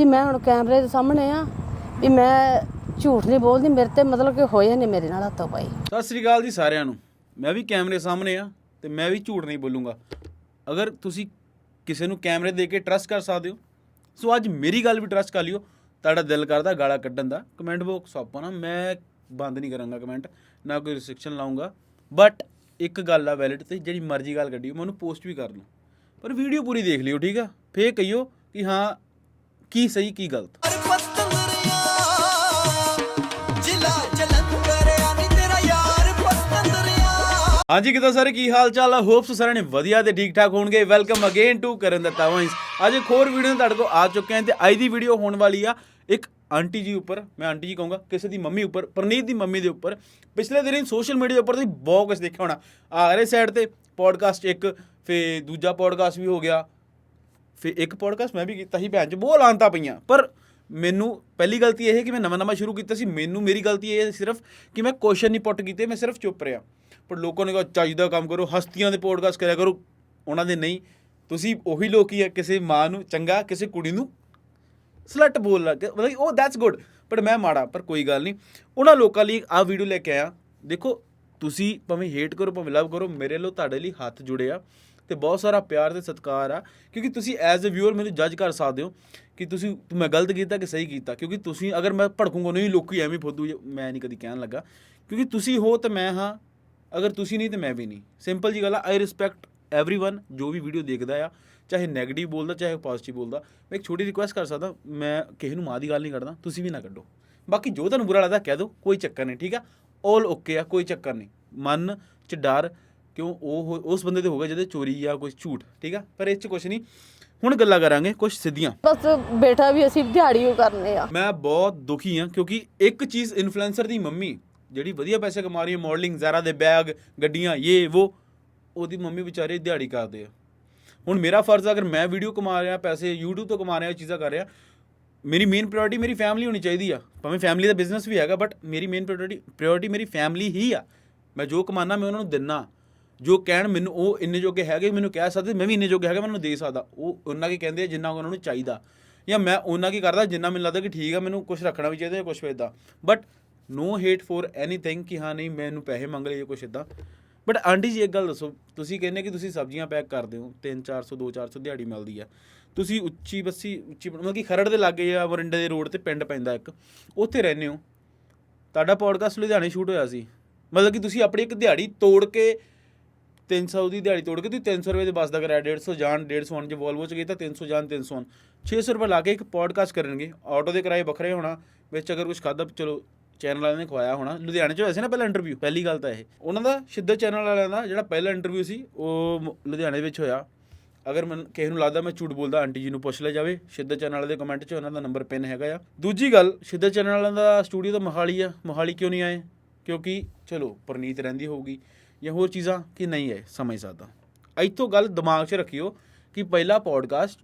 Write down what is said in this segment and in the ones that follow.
ਕਿ ਮੈਂ ਹੁਣ ਕੈਮਰੇ ਦੇ ਸਾਹਮਣੇ ਆ ਵੀ ਮੈਂ ਝੂਠ ਨਹੀਂ ਬੋਲਦੀ, ਮੇਰੇ ਤੇ ਮਤਲਬ ਕਿ ਹੋਏ ਨਹੀਂ ਮੇਰੇ ਨਾਲ ਹੱਥੋਂ ਪਾਈ। ਸਤਿ ਸ੍ਰੀ ਅਕਾਲ ਜੀ ਸਾਰਿਆਂ ਨੂੰ। ਮੈਂ ਵੀ ਕੈਮਰੇ ਸਾਹਮਣੇ ਆ ਤੇ ਮੈਂ ਵੀ ਝੂਠ ਨਹੀਂ ਬੋਲੂੰਗਾ। ਅਗਰ ਤੁਸੀਂ ਕਿਸੇ ਨੂੰ ਕੈਮਰੇ ਦੇ ਕੇ ਟਰਸਟ ਕਰ ਸਕਦੇ ਹੋ, ਸੋ ਅੱਜ ਮੇਰੀ ਗੱਲ ਵੀ ਟਰਸਟ ਕਰ ਲਿਓ। ਤੁਹਾਡਾ ਦਿਲ ਕਰਦਾ ਗਾਲਾਂ ਕੱਢਣ ਦਾ। ਕਮੈਂਟ ਬਾਕਸ ਆਪਾਂ ਨਾ ਮੈਂ ਬੰਦ ਨਹੀਂ ਕਰਾਂਗਾ ਕਮੈਂਟ ਨਾ ਕੋਈ ਰਿਸਟ੍ਰਿਕਸ਼ਨ ਲਾਉਂਗਾ। ਬਟ ਇੱਕ ਗੱਲ ਆ ਵੈਲਿਡ ਤੇ, ਜਿਹੜੀ ਮਰਜ਼ੀ ਗੱਲ ਕੱਢਿਓ ਮੈਂ ਉਹਨੂੰ ਪੋਸਟ ਵੀ ਕਰ ਲੂੰ ਪਰ ਵੀਡੀਓ ਪੂਰੀ ਦੇਖ ਲਿਓ, ਠੀਕ ਆ? ਫੇਰ ਕਹੀਓ ਕਿ ਹਾਂ ਕੀ ਸਹੀ ਕੀ ਗਲਤ? ਹਾਂਜੀ ਕਿਦਾਂ ਸਾਰੇ? ਕੀ ਹਾਲ ਚਾਲ ਆ? ਹੋਪਸ ਸਾਰਿਆਂ ਨੇ ਵਧੀਆ ਤੇ ਠੀਕ ਠਾਕ ਹੋਣਗੇ। ਵੈਲਕਮ ਅਗੇਨ ਟੂ ਕਰਨ ਦਾ ਵਾਇਸ ਅੱਜ ਇੱਕ ਹੋਰ ਵੀਡੀਓ ਤੁਹਾਡੇ ਕੋਲ ਆ ਚੁੱਕੇ ਹਾਂ ਤੇ ਅੱਜ ਦੀ ਵੀਡੀਓ ਹੋਣ ਵਾਲੀ ਆ ਇੱਕ ਆਂਟੀ ਜੀ ਉੱਪਰ। ਮੈਂ ਆਂਟੀ ਜੀ ਕਹੂੰਗਾ ਕਿਸੇ ਦੀ ਮੰਮੀ ਉੱਪਰ ਪਰਨੀਤ ਦੀ ਮੰਮੀ ਦੇ ਉੱਪਰ। ਪਿਛਲੇ ਦਿਨੀ ਸੋਸ਼ਲ ਮੀਡੀਆ ਉੱਪਰ ਤੁਸੀਂ ਬਹੁਤ ਕੁਝ ਦੇਖਿਆ ਹੋਣਾ। ਆ ਰਹੇ ਸਾਈਡ ਤੇ ਪੋਡਕਾਸਟ ਇੱਕ ਫੇ ਦੂਜਾ ਪੋਡਕਾਸਟ ਵੀ ਹੋ ਗਿਆ। ਫਿਰ ਇੱਕ ਪੋਡਕਾਸਟ ਮੈਂ ਵੀ ਕੀਤਾ ਸੀ ਭੈਣ ਚ, ਬਹੁਤ ਲਾਂਤਾ ਪਈਆਂ। ਪਰ ਮੈਨੂੰ ਪਹਿਲੀ ਗਲਤੀ ਇਹ ਹੈ ਕਿ ਮੈਂ ਨਵਾਂ ਨਵਾਂ ਸ਼ੁਰੂ ਕੀਤਾ ਸੀ, ਮੈਨੂੰ ਮੇਰੀ ਗਲਤੀ ਇਹ ਹੈ ਸਿਰਫ ਕਿ ਮੈਂ ਕੁਐਸਚਨ ਨਹੀਂ ਪੁੱਟ ਕੀਤੇ, ਮੈਂ ਸਿਰਫ ਚੁੱਪ ਰਿਹਾ। ਪਰ ਲੋਕਾਂ ਨੇ ਕਿਹਾ ਚਾਹੀਦਾ ਕੰਮ ਕਰੋ, ਹਸਤੀਆਂ ਦੇ ਪੋਡਕਾਸਟ ਕਰਿਆ ਕਰੋ। ਉਹਨਾਂ ਦੇ ਨਹੀਂ। ਤੁਸੀਂ ਉਹੀ ਲੋਕ ਹੀ ਆ, ਕਿਸੇ ਮਾਂ ਨੂੰ, ਚੰਗਾ, ਕਿਸੇ ਕੁੜੀ ਨੂੰ ਸਲਟ ਬੋਲ ਲੱਗ ਮਤਲਬ ਉਹ ਦੈਟਸ ਗੁੱਡ ਪਰ ਮੈਂ ਮਾੜਾ, ਪਰ ਕੋਈ ਗੱਲ ਨਹੀਂ। ਉਹਨਾਂ ਲੋਕਾਂ ਲਈ ਆ ਵੀਡੀਓ ਲੈ ਕੇ ਆਇਆ। ਦੇਖੋ, ਤੁਸੀਂ ਭਾਵੇਂ ਹੇਟ ਕਰੋ, ਭਾਵੇਂ ਲਵ ਕਰੋ, ਮੇਰੇ ਲੋ ਤੁਹਾਡੇ ਲਈ ਹੱਥ ਜੁੜੇ ਆ ਤੇ ਬਹੁਤ ਸਾਰਾ ਪਿਆਰ ਤੇ ਸਤਿਕਾਰ ਆ, ਕਿਉਂਕਿ ਤੁਸੀਂ ਐਜ਼ ਅ ਵਿਊਅਰ ਮੈਨੂੰ ਜੱਜ ਕਰ ਸਕਦੇ ਹੋ ਕਿ ਤੁਸੀਂ, ਮੈਂ ਗਲਤ ਕੀਤਾ ਕਿ ਸਹੀ ਕੀਤਾ, ਕਿਉਂਕਿ ਤੁਸੀਂ, ਅਗਰ ਮੈਂ ਭੜਕੂੰਗਾ ਨਹੀਂ, ਲੋਕੀ ਐਵੇਂ ਫੋਦੂ, ਮੈਂ ਨਹੀਂ ਕਦੀ ਕਹਿਣ ਲੱਗਾ, ਕਿਉਂਕਿ ਤੁਸੀਂ ਹੋ ਤਾਂ ਮੈਂ ਹਾਂ, ਅਗਰ ਤੁਸੀਂ ਨਹੀਂ ਤਾਂ ਮੈਂ ਵੀ ਨਹੀਂ। ਸਿੰਪਲ ਜੀ ਗੱਲ ਆ ਆਈ ਰਿਸਪੈਕਟ एवरीवन ਜੋ ਵੀ ਵੀਡੀਓ ਦੇਖਦਾ ਆ, ਚਾਹੇ 네ਗੇਟਿਵ ਬੋਲਦਾ, ਚਾਹੇ ਪੋਜ਼ਿਟਿਵ ਬੋਲਦਾ, ਮੈਂ ਇੱਕ ਛੋਟੀ ਰਿਕੁਐਸਟ ਕਰ ਸਕਦਾ, ਮੈਂ ਕਿਸੇ ਨੂੰ ਮਾਂ ਦੀ ਗੱਲ ਨਹੀਂ ਕਰਦਾ ਤੁਸੀਂ ਵੀ ਨਾ ਕੱਢੋ। ਬਾਕੀ ਜੋ ਤੁਹਾਨੂੰ ਬੁਰਾ ਲੱਗਦਾ, ਕਹਿ ਦਿਓ, ਕੋਈ ਚੱਕਰ ਨਹੀਂ, ਠੀਕ ਆ? ਆਲ ਓਕੇ ਆ, ਕੋਈ ਚੱਕਰ ਨਹੀਂ। ਮਨ ਚ ਡਰ ਕਿਉਂ ਉਹ ਉਸ ਬੰਦੇ ਤੇ ਹੋਗਾ ਜਿਹਦੇ ਚੋਰੀ ਆ ਕੋਈ ਝੂਠ ਠੀਕ ਆ? ਪਰ ਇਹ ਚ ਕੁਝ ਨਹੀਂ। ਹੁਣ ਗੱਲਾਂ ਕਰਾਂਗੇ ਕੁਝ ਸਿੱਧੀਆਂ। ਬਸ ਬੇਟਾ ਵੀ ਅਸੀਂ ਦਿਹਾੜੀ ਓ ਕਰਨੇ ਆ। ਮੈਂ ਬਹੁਤ ਦੁਖੀ ਹਾਂ ਕਿਉਂਕਿ ਇੱਕ ਚੀਜ਼ ਇਨਫਲੂਐਂਸਰ ਦੀ ਮੰਮੀ ਜਿਹੜੀ ਵਧੀਆ ਪੈਸੇ ਕਮਾ ਰਹੀ ਹੈ ਮਾਡਲਿੰਗ ਜ਼ੈਰਾ ਦੇ ਬੈਗ ਗੱਡੀਆਂ ਇਹ ਉਹ ਉਹਦੀ ਮੰਮੀ ਵਿਚਾਰੇ ਦਿਹਾੜੀ ਕਰਦੇ ਆ। ਹੁਣ ਮੇਰਾ ਫਰਜ਼ ਆ, ਅਗਰ ਮੈਂ ਵੀਡੀਓ ਕਮਾ ਰਿਹਾ ਪੈਸੇ YouTube ਤੋਂ ਕਮਾ ਰਿਹਾ ਚੀਜ਼ਾਂ ਕਰ ਰਿਹਾ ਮੇਰੀ ਮੇਨ ਪ੍ਰਾਇੋਰਟੀ ਮੇਰੀ ਫੈਮਿਲੀ ਹੋਣੀ ਚਾਹੀਦੀ ਆ। ਭਾਵੇਂ ਫੈਮਿਲੀ ਦਾ ਬਿਜ਼ਨਸ ਵੀ ਹੈਗਾ ਬਟ ਮੇਰੀ ਮੇਨ ਪ੍ਰਾਇੋਰਟੀ ਪ੍ਰਾਇੋਰਟੀ ਮੇਰੀ ਫੈਮਿਲੀ ਹੀ ਆ। ਮੈਂ ਜੋ ਕਮਾਨਾ ਮੈਂ ਉਹਨਾਂ ਨੂੰ ਦਿੰਨਾ। ਜੋ ਕਹਿਣ ਮੈਨੂੰ ਉਹ ਇੰਨੇ ਜੋਗੇ ਹੈਗੇ ਮੈਨੂੰ ਕਹਿ ਸਕਦੇ, ਮੈਂ ਵੀ ਇੰਨੇ ਜੋਗੇ ਹੈਗਾ ਮੈਨੂੰ ਦੇ ਸਕਦਾ। ਉਹ ਉਹਨਾਂ ਕੀ ਕਹਿੰਦੇ ਆ, ਜਿੰਨਾ ਉਹਨਾਂ ਨੂੰ ਚਾਹੀਦਾ। ਜਾਂ ਮੈਂ ਉਹਨਾਂ ਕੀ ਕਰਦਾ, ਜਿੰਨਾ ਮੈਨੂੰ ਲੱਗਦਾ ਕਿ ਠੀਕ ਆ, ਮੈਨੂੰ ਕੁਝ ਰੱਖਣਾ ਵੀ ਚਾਹੀਦਾ ਜਾਂ ਕੁਝ ਇਦਾਂ but no hate for anything ਕਿ ਹਾਂ, ਨਹੀਂ ਮੈਨੂੰ ਪੈਸੇ ਮੰਗ ਲਏ ਜਾਂ ਕੁਝ ਇਦਾਂ ਬਟ ਆਂਟੀ ਜੀ, ਇੱਕ ਗੱਲ ਦੱਸੋ, ਤੁਸੀਂ ਕਹਿੰਦੇ ਕਿ ਤੁਸੀਂ ਸਬਜ਼ੀਆਂ ਪੈਕ ਕਰਦੇ ਹੋ 3 400 2 400 ਦਿਹਾੜੀ ਮਿਲਦੀ ਆ। ਤੁਸੀਂ ਉੱਚੀ ਬੱਸੀ, ਉੱਚੀ ਮਤਲਬ ਕਿ ਖਰੜ ਦੇ ਲਾਗੇ ਆ ਵਰਿੰਡੇ ਦੇ ਰੋਡ ਤੇ ਪਿੰਡ ਪੈਂਦਾ ਇੱਕ, ਉੱਥੇ ਰਹਿੰਦੇ ਹੋ। ਤੁਹਾਡਾ ਪੋਡਕਾਸਟ ਲੁਧਿਆਣੇ ਸ਼ੂਟ ਹੋਇਆ ਸੀ। ਮਤਲਬ ਕਿ ਤੁਸੀਂ ਆਪਣੀ ਇੱਕ ਦਿਹਾੜੀ ਤੋੜ ਕੇ 300 ਦੀ ਦਿਹਾੜੀ ਤੋੜ ਕੇ ਤੁਸੀਂ 300 ਰੁਪਏ ਦੇ ਬੱਸ ਦਾ ਕਿਰਾਇਆ 150 ਜਾਣ 150 ਆਉਣ, ਜੇ ਵੋਲਵੋ ਚ ਗਈ ਤਾਂ 300 ਜਾਣ 300 ਆਉਣ। 600 ਰੁਪਏ ਲਾ ਕੇ ਇੱਕ ਪੋਡਕਾਸਟ ਕਰਨਗੇ। ਆਟੋ ਦੇ ਕਿਰਾਏ ਵੱਖਰੇ ਹੋਣਾ, ਵਿੱਚ ਅਗਰ ਕੁਝ ਖਾਦਾ ਚਲੋ ਚੈਨਲ ਵਾਲਿਆਂ ਨੇ ਖਵਾਇਆ ਹੋਣਾ। ਲੁਧਿਆਣੇ ਚ ਹੋਇਆ ਸੀ ਨਾ ਪਹਿਲਾ ਇੰਟਰਵਿਊ ਪਹਿਲੀ ਗੱਲ ਤਾਂ ਇਹ। ਉਹਨਾਂ ਦਾ ਸਿੱਧਾ ਚੈਨਲ ਵਾਲਿਆਂ ਦਾ ਜਿਹੜਾ ਪਹਿਲਾ ਇੰਟਰਵਿਊ ਸੀ, ਉਹ ਮ- ਲੁਧਿਆਣੇ ਵਿੱਚ ਹੋਇਆ। ਅਗਰ ਮੈਨੂੰ, ਕਿਸੇ ਨੂੰ ਲੱਗਦਾ ਮੈਂ ਝੂਠ ਬੋਲਦਾ, ਆਂਟੀ ਜੀ ਨੂੰ ਪੁੱਛ ਲਿਆ ਜਾਵੇ, ਸਿੱਧਾ ਚੈਨਲ ਵਾਲੇ ਦੇ ਕਮੈਂਟ 'ਚ ਉਹਨਾਂ ਦਾ ਨੰਬਰ ਪਿੰਨ ਹੈਗਾ ਆ। ਦੂਜੀ ਗੱਲ, ਸਿੱਧਾ ਚੈਨਲ ਵਾਲਿਆਂ ਦਾ ਸਟੂਡੀਓ ਤਾਂ ਮੋਹਾਲੀ ਆ। ਮੋਹਾਲੀ ਕਿਉਂ ਨਹੀਂ ਆਏ? ਕਿਉਂਕਿ, ਚਲੋ, ਪਰਨੀਤ ਰਹਿੰਦੀ ਹੋਊਗੀ। ਜਾਂ ਹੋਰ ਚੀਜ਼ਾਂ ਕਿ ਨਹੀਂ ਆਏ ਸਮਝ ਸਕਦਾ। ਇੱਥੋਂ ਗੱਲ ਦਿਮਾਗ 'ਚ ਰੱਖਿਓ ਕਿ ਪਹਿਲਾ ਪੋਡਕਾਸਟ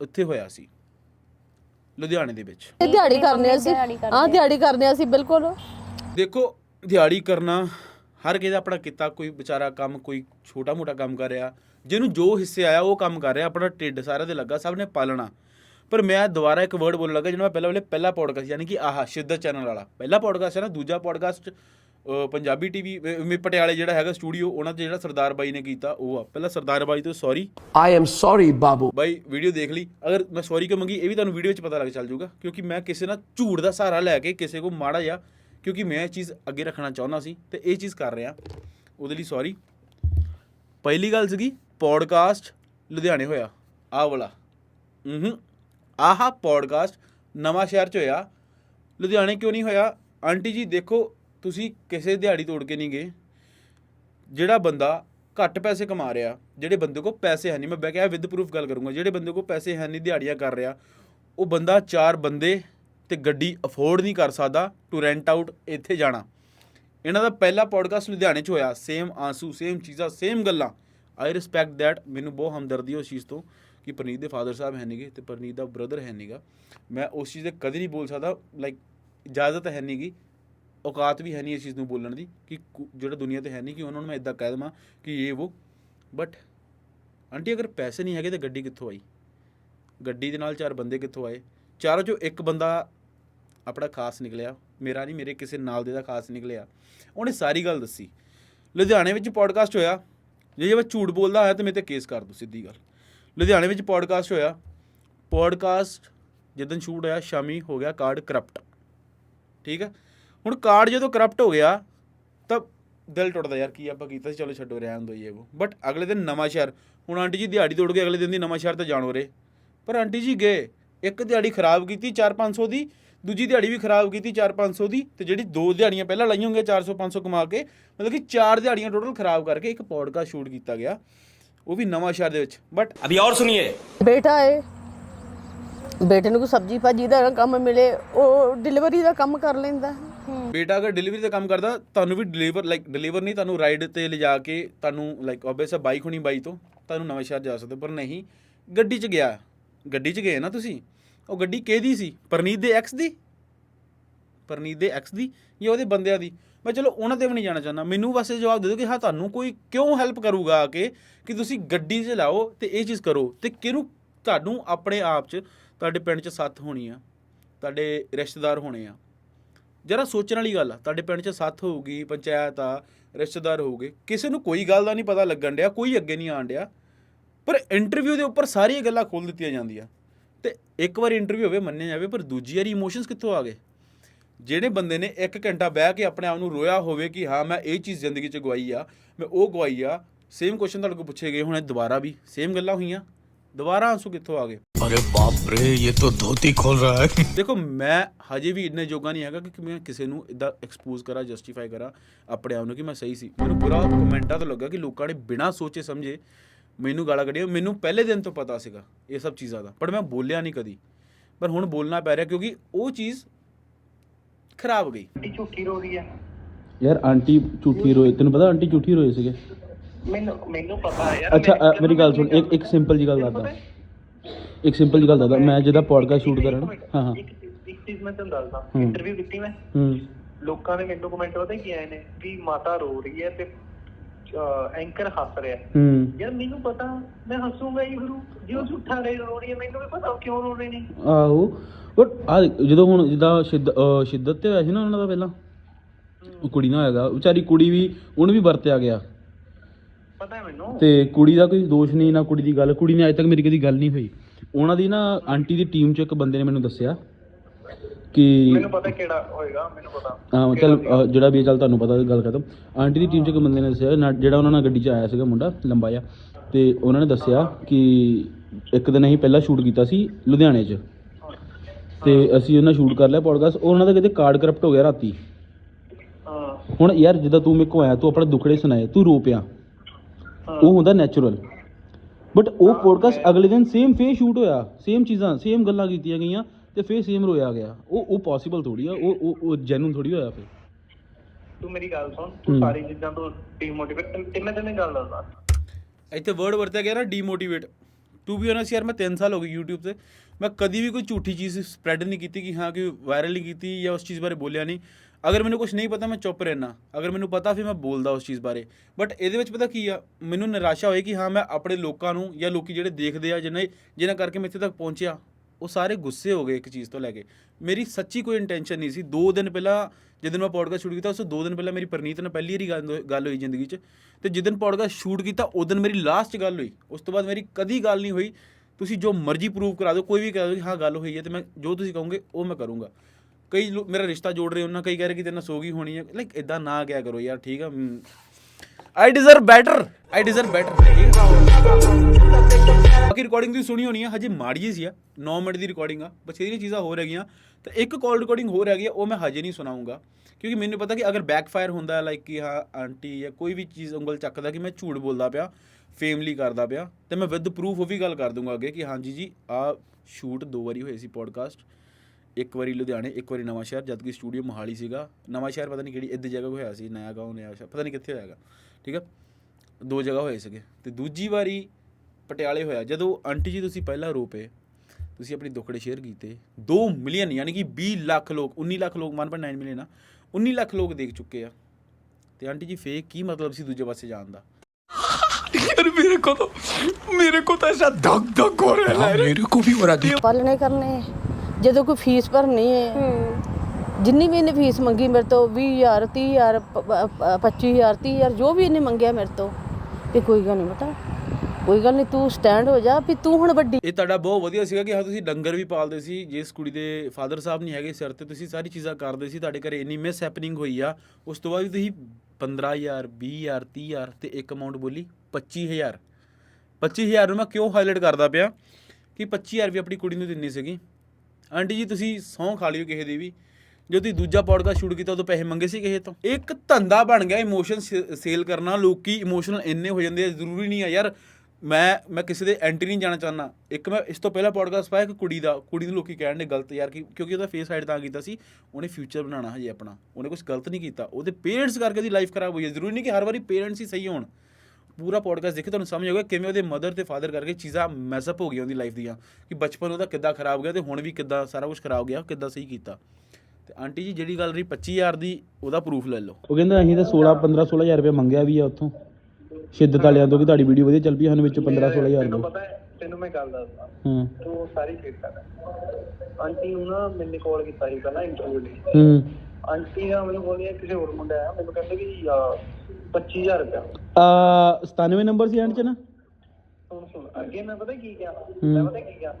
ਉੱਥੇ ਹੋਇਆ ਸੀ ਲੁਧਿਆਣੇ ਦੇ ਵਿੱਚ। ਇਹ ਦਿਹਾੜੀ ਕਰਨੇ ਅਸੀਂ। ਹਾਂ ਦਿਹਾੜੀ ਕਰਨੇ ਅਸੀਂ ਬਿਲਕੁਲ। ਦੇਖੋ ਦਿਹਾੜੀ ਕਰਨਾ ਹਰ ਕਿਸੇ ਦਾ ਆਪਣਾ ਕੀਤਾ ਕੋਈ ਵਿਚਾਰਾ ਕੰਮ ਕੋਈ ਛੋਟਾ ਮੋਟਾ ਕੰਮ ਕਰ ਰਿਹਾ ਜਿਹਨੂੰ ਜੋ ਹਿੱਸੇ ਆਇਆ ਉਹ ਕੰਮ ਕਰ ਰਿਹਾ ਆਪਣਾ ਢਿੱਡ ਸਾਰਿਆਂ ਦੇ ਲੱਗਾ ਸਭ ਨੇ ਪਾਲਣਾ। ਪਰ ਮੈਂ ਦੁਬਾਰਾ ਇੱਕ ਵਰਡ ਬੋਲਣ ਲੱਗਾ ਜਿਹੜਾ ਮੈਂ ਪਹਿਲਾਂ ਵੇਲੇ ਪਹਿਲਾ ਪੋਡਕਾਸਟ ਯਾਨੀ ਕਿ ਆਹ ਸ਼ਿੱਦਤ ਚੈਨਲ ਵਾਲਾ। ਪਹਿਲਾ ਪੋਡਕਾਸਟ ਹੈ ਨਾ ਦੂਜਾ ਪੋਡਕਾਸਟ ਪੰਜਾਬੀ ਟੀਵੀ ਮੇ ਪਟਿਆਲੇ ਜਿਹੜਾ ਹੈਗਾ ਸਟੂਡੀਓ ਉਹਨਾਂ ਤੇ ਜਿਹੜਾ ਸਰਦਾਰ ਬਾਈ ਨੇ ਕੀਤਾ ਉਹ ਆ। ਪਹਿਲਾਂ ਸਰਦਾਰ ਬਾਈ ਤੋਂ sorry I am sorry, Babu. ਬਾਈ ਵੀਡੀਓ ਦੇਖ ਲਈ। ਅਗਰ ਮੈਂ ਸੌਰੀ ਕਿਉਂ ਮੰਗੀ ਇਹ ਵੀ ਤੁਹਾਨੂੰ ਵੀਡੀਓ 'ਚ ਪਤਾ ਲੱਗ ਚੱਲ ਜਾਊਗਾ ਕਿਉਂਕਿ ਮੈਂ ਕਿਸੇ ਨਾਲ ਝੂਠ ਦਾ ਸਹਾਰਾ ਲੈ ਕੇ ਕਿਸੇ ਕੋ ਮਾੜਾ ਜਾ ਕਿਉਂਕਿ ਮੈਂ ਇਹ ਚੀਜ਼ ਅੱਗੇ ਰੱਖਣਾ ਚਾਹੁੰਦਾ ਸੀ ਤੇ ਇਹ ਚੀਜ਼ ਕਰ ਰਿਹਾ। ਉਹਦੇ ਲਈ ਸੌਰੀ ਪਹਿਲੀ ਗੱਲ ਸੀਗੀ ਪੋਡਕਾਸਟ ਲੁਧਿਆਣੇ ਹੋਇਆ। ਆਹ ਵਾਲਾ। ਹੂੰ ਆਹ ਪੋਡਕਾਸਟ ਨਵਾਂ ਸ਼ਹਿਰ 'ਚ ਹੋਇਆ। ਲੁਧਿਆਣੇ ਕਿਉਂ ਨਹੀਂ ਹੋਇਆ? ਆਂਟੀ ਜੀ ਦੇਖੋ ਤੁਸੀਂ ਕਿਸੇ ਦਿਹਾੜੀ ਤੋੜ ਕੇ ਨਹੀਂ ਗਏ। ਜਿਹੜਾ ਬੰਦਾ ਘੱਟ ਪੈਸੇ ਕਮਾ ਰਿਹਾ, ਜਿਹੜੇ ਬੰਦੇ ਕੋਲ ਪੈਸੇ ਹੈ ਨਹੀਂ, ਮੈਂ ਬੈ ਕਿਹਾ ਵਿਦ ਪ੍ਰੂਫ ਗੱਲ ਕਰੂੰਗਾ, ਜਿਹੜੇ ਬੰਦੇ ਕੋਲ ਪੈਸੇ ਹੈ ਨਹੀਂ, ਦਿਹਾੜੀਆਂ ਕਰ ਰਿਹਾ, ਉਹ ਬੰਦਾ ਚਾਰ ਬੰਦੇ ਤੇ ਗੱਡੀ ਅਫੋਰਡ ਨਹੀਂ ਕਰ ਸਕਦਾ ਟੂ ਰੈਂਟ ਆਊਟ ਇੱਥੇ ਜਾਣਾ। ਇਹਨਾਂ ਦਾ ਪਹਿਲਾ ਪੋਡਕਾਸਟ ਲੁਧਿਆਣੇ 'ਚ ਹੋਇਆ ਸੇਮ ਆਂਸੂ ਸੇਮ ਚੀਜ਼ਾਂ ਸੇਮ ਗੱਲਾਂ। ਆਈ ਰਿਸਪੈਕਟ ਦੈਟ ਮੈਨੂੰ ਬਹੁਤ ਹਮਦਰਦੀ ਉਸ ਚੀਜ਼ ਤੋਂ ਕਿ ਪਰਨੀਤ ਦੇ ਫਾਦਰ ਸਾਹਿਬ ਹੈ ਨਹੀਂਗੇ ਤੇ ਪਰਨੀਤ ਦਾ ਬ੍ਰਦਰ ਹੈ ਨਹੀਂਗਾ। ਮੈਂ ਉਸ ਚੀਜ਼ ਤੇ ਕਦੇ ਨਹੀਂ ਬੋਲ ਸਕਦਾ ਲਾਈਕ ਇਜਾਜ਼ਤ ਹੈ ਨਹੀਂਗੀ। ਔਕਾਤ ਵੀ ਹੈ ਨਹੀਂ ਇਸ ਚੀਜ਼ ਨੂੰ ਬੋਲਣ ਦੀ ਕਿ ਕੁ- ਜਿਹੜਾ ਦੁਨੀਆ ਤੇ ਹੈ ਨਹੀਂ ਕਿ ਉਹਨਾਂ ਨੂੰ ਮੈਂ ਇਦਾਂ ਕਹਿ ਦੇਵਾਂ ਕਿ ਇਹ ਉਹ ਬਟ ਆਂਟੀ, ਅਗਰ ਪੈਸੇ ਨਹੀਂ ਹੈਗੇ ਤਾਂ ਗੱਡੀ ਕਿੱਥੋਂ ਆਈ? ਗੱਡੀ ਦੇ ਨਾਲ ਚਾਰ ਬੰਦੇ ਕਿੱਥੋਂ ਆਏ? ਚਾਰੋਂ ਚੋਂ ਇੱਕ ਬੰਦਾ ਆਪਣਾ ਖਾਸ ਨਿਕਲਿਆ। ਮੇਰਾ ਨਹੀਂ, ਮੇਰੇ ਕਿਸੇ ਨਾਲ ਦੇ ਦਾ ਖਾਸ ਨਿਕਲਿਆ। ਉਹਨੇ ਸਾਰੀ ਗੱਲ ਦੱਸੀ। ਲੁਧਿਆਣੇ ਵਿੱਚ ਪੋਡਕਾਸਟ ਹੋਇਆ। ਜੇ ਜੇ ਮੈਂ ਝੂਠ ਬੋਲਦਾ ਹੋਇਆ ਤੇ ਮੇਰੇ ਤੇ ਕੇਸ ਕਰ ਦੋ ਸਿੱਧੀ ਗੱਲ। ਲੁਧਿਆਣੇ ਵਿੱਚ ਪੋਡਕਾਸਟ ਹੋਇਆ। ਪੋਡਕਾਸਟ ਜਦੋਂ ਸ਼ੂਟ ਹੋਇਆ, ਸ਼ਾਮੀ ਹੋ ਗਿਆ ਕਾਰਡ ਕਰਪਟ ਠੀਕ ਹੈ? ਹੁਣ ਕਾਰਡ ਜਦੋਂ ਕਰਪਟ ਹੋ ਗਿਆ ਤਾਂ ਦਿਲ ਟੁੱਟਦਾ ਯਾਰ ਕੀ ਆਪਾਂ ਕੀਤਾ ਸੀ ਚਲੋ ਛੱਡੋ ਰਹਿਣ ਦੋ ਇਹ ਬਟ ਅਗਲੇ ਦਿਨ ਨਵਾਂ ਸ਼ਹਿਰ ਹੁਣ ਆਂਟੀ ਜੀ ਦਿਹਾੜੀ ਤੋੜ ਕੇ ਅਗਲੇ ਦਿਨ ਦੀ ਨਵਾਂ ਸ਼ਹਿਰ 'ਤੇ ਜਾਣੋ ਰੇ। ਪਰ ਆਂਟੀ ਜੀ ਗਏ ਇੱਕ ਦਿਹਾੜੀ ਖਰਾਬ ਕੀਤੀ 4-500 ਦੀ ਦੂਜੀ ਦਿਹਾੜੀ ਵੀ ਖਰਾਬ ਕੀਤੀ 4-500 ਦੀ ਤੇ ਜਿਹੜੀ ਦੋ ਦਿਹਾੜੀਆਂ ਪਹਿਲਾਂ ਲਾਈਆਂ ਹੋਣਗੀਆਂ 400-500 ਕਮਾ ਕੇ ਮਤਲਬ ਕਿ ਚਾਰ ਦਿਹਾੜੀਆਂ ਟੋਟਲ ਖਰਾਬ ਕਰਕੇ ਇੱਕ ਪੌਡਕਾਸਟ ਸ਼ੂਟ ਕੀਤਾ ਗਿਆ ਉਹ ਵੀ ਨਵਾਂ ਸ਼ਹਿਰ ਦੇ ਵਿੱਚ। ਬਟ ਅਭੀ ਹੋਰ ਸੁਣੀਏ। ਬੇਟਾ ਹੈ ਬੇਟੇ ਨੂੰ ਕੋਈ ਸਬਜੀ ਭਾਜੀ ਦਾ ਕੰਮ ਮਿਲੇ ਉਹ ਡਿਲੀਵਰੀ ਦਾ ਕੰਮ ਕਰ ਲੈਂਦਾ। ਬੇਟਾ ਅਗਰ ਡਿਲੀਵਰੀ ਦਾ ਕੰਮ ਕਰਦਾ, ਤੁਹਾਨੂੰ ਵੀ ਡਿਲੀਵਰ ਲਾਈਕ ਡਿਲੀਵਰ ਨਹੀਂ, ਤੁਹਾਨੂੰ ਰਾਈਡ ਤੇ ਲਿਜਾ ਕੇ ਤੁਹਾਨੂੰ ਲਾਈਕ ਆਬਵੀਅਸ ਬਾਈਕ ਹੋਣੀ ਬਾਈ ਤੋਂ, ਤੁਹਾਨੂੰ ਨਵੇਂ ਸ਼ਹਿਰ ਜਾ ਸਕਦੇ ਪਰ ਨਹੀਂ, ਗੱਡੀ 'ਚ ਗਿਆ, ਗੱਡੀ 'ਚ ਗਏ ਨਾ ਤੁਸੀਂ, ਉਹ ਗੱਡੀ ਕਿਹਦੀ ਸੀ? ਪਰਨੀਤ ਦੇ ਐਕਸ ਦੀ? ਪਰਨੀਤ ਦੇ ਐਕਸ ਦੀ ਜਾਂ ਉਹਦੇ ਬੰਦਿਆਂ ਦੀ? ਮੈਂ ਚਲੋ ਉਹਨਾਂ ਤੇ ਵੀ ਨਹੀਂ ਜਾਣਾ ਚਾਹੁੰਦਾ, ਮੈਨੂੰ ਬਸ ਇਹ ਜਵਾਬ ਦੇ ਦਿਓ ਕਿ ਹਾਂ, ਤੁਹਾਨੂੰ ਕੋਈ ਕਿਉਂ ਹੈਲਪ ਕਰੂਗਾ ਆ ਕੇ, ਕਿ ਤੁਸੀਂ ਗੱਡੀ 'ਚ ਲਾਓ ਤੇ ਇਹ ਚੀਜ਼ ਕਰੋ, ਤੇ ਕਿਹਨੂੰ, ਤੁਹਾਨੂੰ ਆਪਣੇ ਆਪ 'ਚ, ਤੁਹਾਡੇ ਪਿੰਡ 'ਚ ਸੱਤ ਹੋਣੀ ਆ, ਤੁਹਾਡੇ ਰਿਸ਼ਤੇਦਾਰ ਹੋਣੇ ਆ। ਜਰਾ ਸੋਚਣ ਵਾਲੀ ਗੱਲ ਆ, ਤੁਹਾਡੇ ਪਿੰਡ 'ਚ ਸੱਥ ਹੋਊਗੀ, ਪੰਚਾਇਤ ਆ, ਰਿਸ਼ਤੇਦਾਰ ਹੋਊਗੇ, ਕਿਸੇ ਨੂੰ ਕੋਈ ਗੱਲ ਦਾ ਨਹੀਂ ਪਤਾ ਲੱਗਣ ਡਿਆ, ਕੋਈ ਅੱਗੇ ਨਹੀਂ ਆਣ ਡਿਆ। ਪਰ ਇੰਟਰਵਿਊ ਦੇ ਉੱਪਰ ਸਾਰੀਆਂ ਗੱਲਾਂ ਖੋਲ ਦਿੱਤੀਆਂ ਜਾਂਦੀਆਂ। ਤੇ ਇੱਕ ਵਾਰ ਇੰਟਰਵਿਊ ਹੋਵੇ, ਮੰਨਿਆ ਜਾਵੇ, ਪਰ ਦੂਜੀ ਵਾਰੀ ਇਮੋਸ਼ਨਸ ਕਿੱਥੋਂ ਆ ਗਏ? ਜਿਹੜੇ ਬੰਦੇ ਨੇ 1 ਘੰਟਾ ਬਹਿ ਕੇ ਆਪਣੇ ਆਪ ਨੂੰ ਰੋਇਆ ਹੋਵੇ ਕਿ ਹਾਂ, ਮੈਂ ਇਹ ਚੀਜ਼ ਜ਼ਿੰਦਗੀ 'ਚ ਗਵਾਈ ਆ, ਮੈਂ ਉਹ ਗਵਾਈ ਆ ਸੇਮ ਕੁਐਸਚਨ ਤੁਹਾਡੇ ਕੋਲ ਪੁੱਛੇ ਗਏ ਹੁਣ, ਦੁਬਾਰਾ ਵੀ ਸੇਮ ਗੱਲਾਂ ਹੋਈਆਂ। ਦੁਬਾਰਾ ਆਂਸੂ ਕਿੱਥੋਂ ਆ ਗਏ? ਅਰੇ ਬਾਪ ਰੇ ਇਹ ਤਾਂ ਧੋਤੀ ਖੋਲ ਰਹਾ ਹੈ। ਦੇਖੋ ਮੈਂ ਹਜੇ ਵੀ ਇੰਨੇ ਜੋਗਾ ਨਹੀਂ ਹੈਗਾ ਕਿ ਮੈਂ ਕਿਸੇ ਨੂੰ ਇਦਾਂ ਐਕਸਪੋਜ਼ ਕਰਾਂ ਜਸਟੀਫਾਈ ਕਰਾਂ ਆਪਣੇ ਆਪ ਨੂੰ ਕਿ ਮੈਂ ਸਹੀ ਸੀ। ਮੈਨੂੰ ਬੁਰਾ ਕਮੈਂਟਾਂ ਤੋਂ ਲੱਗਾ ਕਿ ਲੋਕਾਂ ਨੇ ਬਿਨਾਂ ਸੋਚੇ ਸਮਝੇ ਮੈਨੂੰ ਗਾਲਾਂ ਕੱਢੀਆਂ। ਮੈਨੂੰ ਪਹਿਲੇ ਦਿਨ ਤੋਂ ਪਤਾ ਸੀਗਾ ਇਹ ਸਭ ਚੀਜ਼ਾਂ ਦਾ ਪਰ ਮੈਂ ਬੋਲਿਆ ਨਹੀਂ ਕਦੀ। ਪਰ ਹੁਣ ਬੋਲਣਾ ਪੈ ਰਿਹਾ ਕਿਉਂਕਿ ਉਹ ਚੀਜ਼ ਖਰਾਬ ਹੋ ਗਈ ਝੂਠੀ ਰੋ ਰਹੀ ਹੈ। ਯਾਰ ਆਂਟੀ ਝੂਠੀ ਰੋਏ ਤੈਨੂੰ ਪਤਾ ਆਂਟੀ ਝੂਠੀ ਰੋਏ ਸੀਗੇ? ਮੈਨੂੰ ਮੈਨੂੰ ਪਤਾ ਯਾਰ ਅੱਛਾ ਅ, ਮੇਰੀ ਗੱਲ ਸੁਣ ਇੱਕ ਇੱਕ ਸਿੰਪਲ ਜੀ ਗੱਲ ਦੱਸਦਾ। ਇੱਕ ਸਿੰਪਲ ਜੀ ਗੱਲ ਦੱਸਦਾ। ਮੈਂ ਜਿਹਦਾ ਪੋਡਕਾਸਟ ਸ਼ੂਟ ਕਰਾਂ ਨਾ ਹਾਂ ਹਾਂ। ਇੱਕ ਇੱਕ ਚੀਜ਼ ਮੈਂ ਤੁਹਾਨੂੰ ਦੱਸਦਾ। ਹੂੰ। ਇੰਟਰਵਿਊ ਕੀਤੀ ਮੈਂ? ਹੂੰ। ਲੋਕਾਂ ਨੇ ਮੈਨੂੰ ਕਮੈਂਟ ਪਤਾ ਕੀ ਆਏ ਨੇ? ਵੀ ਮਾਤਾ ਰੋ ਰਹੀ ਹੈ ਤੇ ਐਂਕਰ ਹੱਸ ਰਿਹਾ ਹੈ। ਹੂੰ। ਯਾਰ ਮੈਨੂੰ ਪਤਾ ਮੈਂ ਹੱਸੂਗਾ ਹੀ ਗੁਰੂ। ਜੇ ਉਹ ਝੂਠਾ ਰੇ ਰੋ ਰਹੀ ਹੈ ਮੈਨੂੰ ਵੀ ਪਤਾ ਉਹ ਕਿਉਂ ਰੋ ਰਹੇ ਨੇ। ਆਹੋ। ਬਟ ਆ ਜਦੋਂ ਹੁਣ ਜਿੱਦਾਂ ਸ਼ਿੱਦ ਅ, ਸ਼ਿੱਦਤ ਤੇ ਹੋਇਆ ਸੀ ਨਾ ਉਹਨਾਂ ਦਾ ਪਹਿਲਾਂ ਉਹ ਕੁੜੀ ਨਾਲ ਹੋਏਗਾ ਵਿਚਾਰੀ ਕੁੜੀ ਵੀ ਉਹਨੂੰ ਵੀ ਵਰਤਿਆ ਗਿਆ। ਤੇ ਕੁੜੀ ਦਾ ਕੋਈ ਦੋਸ਼ ਨਹੀਂ ਨਾ ਕੁੜੀ ਦੀ ਗੱਲ। ਕੁੜੀ ਨੇ ਅਜੇ ਤੱਕ ਮੇਰੀ ਕਦੀ ਗੱਲ ਨਹੀਂ ਹੋਈ। ਉਹਨਾਂ ਦੀ ਨਾ ਆਂਟੀ ਦੀ ਟੀਮ ਚ ਇੱਕ ਬੰਦੇ ਨੇ ਮੈਨੂੰ ਦੱਸਿਆ ਕਿ ਮੈਨੂੰ ਪਤਾ ਕਿਹੜਾ ਹੋਏਗਾ ਮੈਨੂੰ ਪਤਾ। ਹਾਂ ਚੱਲ ਜਿਹੜਾ ਵੀ ਚੱਲ ਤੁਹਾਨੂੰ ਪਤਾ ਗੱਲ ਖਤਮ। ਆਂਟੀ ਦੀ ਟੀਮ ਚ ਇੱਕ ਬੰਦੇ ਨੇ ਦੱਸਿਆ ਜਿਹੜਾ ਉਹਨਾਂ ਨਾਲ ਗੱਡੀ 'ਚ ਆਇਆ ਸੀਗਾ ਮੁੰਡਾ ਲੰਬਾ ਜਿਹਾ ਤੇ ਉਹਨਾਂ ਨੇ ਦੱਸਿਆ ਕਿ ਇੱਕ ਦਿਨ ਅਸੀਂ ਪਹਿਲਾਂ ਸ਼ੂਟ ਕੀਤਾ ਸੀ ਲੁਧਿਆਣੇ 'ਚ। ਤੇ ਅਸੀਂ ਉਹਨਾਂ ਸ਼ੂਟ ਕਰ ਲਿਆ ਪੋਡਕਾਸਟ ਉਹਨਾਂ ਦਾ ਕਿਤੇ ਕਾਰਡ ਕਰਪਟ ਹੋ ਗਿਆ ਰਾਤੀ। ਹਾਂ। ਹੁਣ ਯਾਰ ਜਿੱਦਾਂ ਤੂੰ ਮੇਰੇ ਕੋਲ ਆਇਆ ਤੂੰ ਆਪਣਾ ਦੁੱਖੜੇ ਸੁਣਾਏ ਤੂੰ ਰੋ ਪਿਆ। ਉਹ ਹੁੰਦਾ ਨੈਚੁਰਲ ਬਟ ਉਹ ਪੋਡਕਾਸਟ ਅਗਲੇ ਦਿਨ ਸੇਮ ਫੇਸ ਸ਼ੂਟ ਹੋਇਆ ਸੇਮ ਚੀਜ਼ਾਂ ਸੇਮ ਗੱਲਾਂ ਕੀਤੀਆਂ ਗਈਆਂ ਤੇ ਫੇਰ ਸੇਮ ਰੋਇਆ ਗਿਆ। ਉਹ ਉਹ ਪੋਸੀਬਲ ਥੋੜੀ ਆ ਉਹ ਉਹ ਉਹ ਜੈਨੂਨ ਥੋੜੀ ਹੋਇਆ ਫੇਰ। ਤੂੰ ਮੇਰੀ ਗੱਲ ਸੁਣ ਤੂੰ। ਸਾਰੀ ਚੀਜ਼ਾਂ ਤੋਂ ਡੀਮੋਟੀਵੇਟ ਤੇ ਮੈਂ ਤੈਨੂੰ ਗੱਲ ਦੱਸਦਾ। ਇੱਥੇ ਵਰਡ ਵਰਤਿਆ ਗਿਆ ਨਾ ਡੀਮੋਟੀਵੇਟ ਟੂ ਬੀ ਓਨੈਸਟ ਯਾਰ ਮੈਂ 3 ਸਾਲ ਹੋ ਗਏ YouTube ਤੇ। ਮੈਂ ਕਦੀ ਵੀ ਕੋਈ ਝੂਠੀ ਚੀਜ਼ ਸਪਰੈਡ ਨਹੀਂ ਕੀਤੀ ਕਿ ਹਾਂ ਕਿ ਵਾਇਰਲ ਨਹੀਂ ਕੀਤੀ ਜਾਂ ਉਸ ਚੀਜ਼ ਬਾਰੇ ਬੋਲਿਆ ਨਹੀਂ। ਅਗਰ ਮੈਨੂੰ ਕੁਝ ਨਹੀਂ ਪਤਾ, ਮੈਂ ਚੁੱਪ ਰਹਿਣਾ ਅਗਰ ਮੈਨੂੰ ਪਤਾ, ਫਿਰ ਮੈਂ ਬੋਲਦਾ ਉਸ ਚੀਜ਼ ਬਾਰੇ। ਬਟ ਇਹਦੇ ਵਿੱਚ ਪਤਾ ਕੀ ਆ? ਮੈਨੂੰ ਨਿਰਾਸ਼ਾ ਹੋਈ ਕਿ ਹਾਂ, ਮੈਂ ਆਪਣੇ ਲੋਕਾਂ ਨੂੰ ਜਾਂ ਲੋਕੀ ਜਿਹੜੇ ਦੇਖਦੇ ਆ, ਜਿਹਨੇ ਜਿਹਨਾਂ ਕਰਕੇ ਮੈਂ ਇੱਥੇ ਤੱਕ ਪਹੁੰਚਿਆ, ਉਹ ਸਾਰੇ ਗੁੱਸੇ ਹੋ ਗਏ ਇੱਕ ਚੀਜ਼ ਤੋਂ ਲੈ ਕੇ। ਮੇਰੀ ਸੱਚੀ ਕੋਈ ਇੰਟੈਂਸ਼ਨ ਨਹੀਂ ਸੀ। 2 ਦਿਨ ਪਹਿਲਾਂ ਜਦੋਂ ਮੈਂ ਪੋਡਕਾਸਟ ਸ਼ੂਟ ਕੀਤਾ, ਉਸ ਤੋਂ 2 ਦਿਨ ਪਹਿਲਾਂ ਮੇਰੀ ਪਰਨੀਤ ਨਾਲ ਪਹਿਲੀ ਵਾਰੀ ਗੱਲ ਹੋਈ- ਗੱਲ ਹੋਈ ਜ਼ਿੰਦਗੀ 'ਚ। ਤੇ ਜਿੱਦਨ ਪੋਡਕਾਸਟ ਸ਼ੂਟ ਕੀਤਾ ਉਦੋਂ ਮੇਰੀ ਲਾਸਟ ਗੱਲ ਹੋਈ। ਉਸ ਤੋਂ ਬਾਅਦ ਮੇਰੀ ਕਦੀ ਗੱਲ ਨਹੀਂ ਹੋਈ। ਤੁਸੀਂ ਜੋ ਮਰਜ਼ੀ ਪ੍ਰੂਵ ਕਰਾ ਦਿਓ, ਕੋਈ ਵੀ ਕਹਿ ਦਿਓ ਹਾਂ, ਗੱਲ ਹੋਈ ਹੈ ਤੇ ਮੈਂ ਜੋ ਤੁਸੀਂ ਕਹੋਗੇ, ਉਹ ਮੈਂ ਕਰੂੰਗਾ। ਕਈ ਲੋਕ ਮੇਰਾ ਰਿਸ਼ਤਾ ਜੋੜ ਰਹੇ ਉਹਨਾਂ ਕਈ ਕਹਿ ਰਹੇ ਕਿ ਤੇਰੇ ਨਾਲ ਸੋ ਗਈ ਹੋਣੀ ਹੈ ਲਾਈਕ ਇਦਾਂ ਨਾ ਕਿਆ ਕਰੋ ਯਾਰ, ਠੀਕ ਆ I deserve better I deserve better ਬਾਕੀ ਰਿਕਾਰਡਿੰਗ ਤੁਸੀਂ ਸੁਣੀ ਹੋਣੀ ਆ, ਹਜੇ ਮਾੜੀ ਜਿਹੀ ਸੀ ਆ 9 ਮਿੰਟ ਦੀ ਰਿਕਾਰਡਿੰਗ ਆ ਬਥੇਰੀਆਂ ਚੀਜ਼ਾਂ ਹੋ ਰਹੀਆਂ। ਤੇ ਇੱਕ ਕਾਲ ਰਿਕਾਰਡਿੰਗ ਹੋ ਰਹੀ ਆ, ਉਹ ਮੈਂ ਹਜੇ ਨਹੀਂ ਸੁਣਾਉਂਗਾ। ਕਿਉਂਕਿ ਮੈਨੂੰ ਪਤਾ ਕਿ ਅਗਰ ਬੈਕਫਾਇਰ ਹੁੰਦਾ ਲਾਈਕ ਕਿ ਹਾਂ, ਆਂਟੀ ਜਾਂ ਕੋਈ ਵੀ ਚੀਜ਼ ਉਂਗਲ ਚੱਕਦਾ ਕਿ ਮੈਂ ਝੂਠ ਬੋਲਦਾ ਪਿਆ ਫੇਮਲੀ ਕਰਦਾ ਪਿਆ, ਤੇ ਮੈਂ ਵਿਦ ਪ੍ਰੂਫ ਉਹ ਵੀ ਗੱਲ ਕਰ ਦੂੰਗਾ ਅੱਗੇ ਕਿ ਹਾਂਜੀ ਜੀ ਆ ਸ਼ੂਟ ਦੋ ਵਾਰੀ ਹੋਏ ਸੀ ਪੋਡਕਾਸਟ ਇੱਕ ਵਾਰੀ ਲੁਧਿਆਣੇ ਇੱਕ ਵਾਰੀ ਨਵਾਂ ਸ਼ਹਿਰ ਜਦ ਕਿ ਸਟੂਡੀਓ ਮੋਹਾਲੀ ਸੀਗਾ ਨਵਾਂ ਸ਼ਹਿਰ ਪਤਾ ਨਹੀਂ ਕਿਹੜੀ ਇੱਦੀ ਜਗ੍ਹਾ ਹੋਇਆ ਸੀ ਨਇਆ ਗਾਉਂ ਨਇਆ ਸ਼ਹਿਰ ਪਤਾ ਨਹੀਂ ਕਿੱਥੇ ਹੋਇਆਗਾ ਠੀਕ ਆ ਦੋ ਜਗ੍ਹਾ ਹੋਏ ਸੀਗੇ ਤੇ ਦੂਜੀ ਵਾਰੀ ਪਟਿਆਲੇ ਹੋਇਆ ਜਦੋਂ ਆਂਟੀ ਜੀ ਤੁਸੀਂ ਪਹਿਲਾਂ ਰੋ ਪਏ ਤੁਸੀਂ ਆਪਣੀ ਦੁੱਖੜੇ ਸ਼ੇਅਰ ਕੀਤੇ 2 ਮਿਲੀਅਨ ਯਾਨੀ ਕਿ 20 ਲੱਖ ਲੋਕ 19 ਲੱਖ ਲੋਕ 1.9 ਮਿਲੀਅਨ ਆ 19 ਲੱਖ ਲੋਕ ਦੇਖ ਚੁੱਕੇ ਆ ਤੇ ਆਂਟੀ ਜੀ ਫੇਕ ਕੀ ਮਤਲਬ ਸੀ ਦੂਜੇ ਪਾਸੇ ਜਾਣ ਦਾ यार मेरे को तो मेरे को तो ऐसा धक धक हो रहा है मेरे को भी हो रहा ਪਾਲਣੇ ਕਰਨੇ ਜਦੋਂ ਕੋਈ ਫੀਸ ਭਰਨੀ ਹੈ। ਜਿੰਨੀ ਵੀ ਇਹਨੇ ਫੀਸ ਮੰਗੀ ਮੇਰੇ ਤੋਂ 20000 30000 25000 30000 ਜੋ ਵੀ ਇਹਨੇ ਮੰਗਿਆ ਮੇਰੇ ਤੋਂ ਵੀ ਕੋਈ ਗੱਲ ਨਹੀਂ ਬਤਾ ਕੋਈ ਗੱਲ ਨਹੀਂ ਤੂੰ ਸਟੈਂਡ ਹੋ ਜਾ ਵੀ ਤੂੰ ਹੁਣ ਵੱਡੀ। ਇਹ ਤੁਹਾਡਾ ਬਹੁਤ ਵਧੀਆ ਸੀਗਾ ਕਿ ਹਾਂ ਤੁਸੀਂ ਡੰਗਰ ਵੀ ਪਾਲਦੇ ਸੀ ਜਿਸ ਕੁੜੀ ਦੇ ਫਾਦਰ ਸਾਹਿਬ ਨਹੀਂ ਹੈਗੇ ਸਿਰ ਤੇ ਤੁਸੀਂ ਸਾਰੀ ਚੀਜ਼ਾਂ ਕਰਦੇ ਸੀ ਤੁਹਾਡੇ ਘਰੇ ਇੰਨੀ ਮਿਸ ਹੈਪਨਿੰਗ ਹੋਈ ਆ ਉਸ ਤੋਂ ਬਾਅਦ ਵੀ ਤੁਸੀਂ 15000 20000 30000 ਤੇ ਇੱਕ ਅਮਾਉਂਟ ਬੋਲੀ 25000 25000 ਨੂੰ ਮੈਂ ਕਿਉਂ ਹਾਈਲਾਈਟ ਕਰਦਾ ਪਿਆ? ਕਿ 25000 ਵੀ ਆਪਣੀ ਕੁੜੀ ਨੂੰ ਦਿੰਨੀ ਸੀਗੀ। ਆਂਟੀ ਜੀ, ਤੁਸੀਂ ਸਹੁੰ ਖਾ ਲਿਓ ਕਿਸੇ ਦੀ ਵੀ। ਜੋ ਤੁਸੀਂ ਦੂਜਾ ਪੋਡਕਾਸਟ ਸ਼ੂਟ ਕੀਤਾ, ਉਦੋਂ ਪੈਸੇ ਮੰਗੇ ਸੀ ਕਿਸੇ ਤੋਂ? ਇੱਕ ਧੰਦਾ ਬਣ ਗਿਆ ਇਮੋਸ਼ਨ ਸੇਲ ਕਰਨਾ ਲੋਕੀ ਇਮੋਸ਼ਨਲ ਇੰਨੇ ਹੋ ਜਾਂਦੇ ਆ, ਜ਼ਰੂਰੀ ਨਹੀਂ ਆ ਯਾਰ। ਮੈਂ ਮੈਂ ਕਿਸੇ ਦੇ ਐਂਟਰੀ ਨਹੀਂ ਜਾਣਾ ਚਾਹੁੰਦਾ। ਇੱਕ ਮੈਂ, ਇਸ ਤੋਂ ਪਹਿਲਾਂ ਪੋਡਕਾਸਟ ਪਾਇਆ ਕਿ ਕੁੜੀ ਦਾ। ਕੁੜੀ ਨੂੰ ਲੋਕੀ ਕਹਿਣ ਨੇ ਗਲਤ ਯਾਰ ਕਿ, ਕਿਉਂਕਿ ਉਹਦਾ ਫੇਸ ਹਾਈਡ ਤਾਂ ਕੀਤਾ ਸੀ। ਉਹਨੇ ਫਿਊਚਰ ਬਣਾਉਣਾ ਹਜੇ ਆਪਣਾ। ਉਹਨੇ ਕੁਝ ਗਲਤ ਨਹੀਂ ਕੀਤਾ। ਉਹਦੇ ਪੇਰੈਂਟਸ ਕਰਕੇ ਉਹਦੀ ਲਾਈਫ ਖਰਾਬ ਹੋਈ ਹੈ। ਜ਼ਰੂਰੀ ਨਹੀਂ ਕਿ ਹਰ ਵਾਰੀ ਪੇਰੈਂਟਸ ਹੀ ਸਹੀ ਹੋਣ। ਪੂਰਾ ਪੋਡਕਾਸਟ ਦੇਖੇ ਤੁਹਾਨੂੰ ਸਮਝ ਆਊਗਾ ਕਿਵੇਂ ਉਹਦੇ ਮਦਰ ਤੇ ਫਾਦਰ ਕਰਕੇ ਚੀਜ਼ਾਂ ਮੈਸਅਪ ਹੋ ਗਈਆਂ ਉਹਦੀ ਲਾਈਫ ਦੀਆਂ। ਕਿ ਬਚਪਨ ਉਹਦਾ ਕਿੱਦਾਂ ਖਰਾਬ ਗਿਆ ਤੇ ਹੁਣ ਵੀ ਕਿੱਦਾਂ ਸਾਰਾ ਕੁਝ ਖਰਾਬ ਗਿਆ ਕਿੱਦਾਂ ਸਹੀ ਕੀਤਾ। ਤੇ ਆਂਟੀ ਜੀ ਜਿਹੜੀ ਗੱਲ ਰਹੀ 25000 ਦੀ ਉਹਦਾ ਪ੍ਰੂਫ ਲੈ ਲਓ। ਉਹ ਕਹਿੰਦਾ ਅਸੀਂ ਤਾਂ 16 15 16000 ਰੁਪਏ ਮੰਗਿਆ ਵੀ ਆ ਉੱਥੋਂ। ਸ਼ਿੱਦਤ ਵਾਲਿਆਂ ਤੋਂ ਕਿ ਤੁਹਾਡੀ ਵੀਡੀਓ ਵਧੀਆ ਚੱਲ ਪਈ ਸਾਨੂੰ ਵਿੱਚ 15 16000 ਤੈਨੂੰ ਰੁਪਏ ਪਤਾ ਹੈ ਤੈਨੂੰ ਮੈਂ ਗੱਲ ਦੱਸਦਾ। ਹਾਂ। ਤੂੰ ਸਾਰੀ ਫੇਕ ਕਰ ਆਂਟੀ ਨੂੰ ਨਾ ਮੈਨੇ ਕਾਲ ਕੀਤਾ ਸੀ ਪਹਿਲਾਂ ਇੰਟਰਵਿਊ ਲਈ। ਹੂੰ। ਆਂਟੀ ਦਾ ਮੈਨੂੰ ਬੋਲਿਆ ਕਿਸੇ ਹੋਰ ਮੁੰਡਾ ਆਇਆ ਮੈਨੂੰ ਕਹਿੰਦੇ ਕਿ 25000 ਰੁਪਇਆ। ਆ 97 ਨੰਬਰ ਸੀ ਐਂਡ ਚ ਨਾ? ਸੁਣ ਸੁਣ ਅੱਗੇ ਮੈਂ ਪਤਾ ਕੀ ਕਿਹਾ? ਮੈਂ ਪਤਾ ਕੀ ਕਿਹਾ?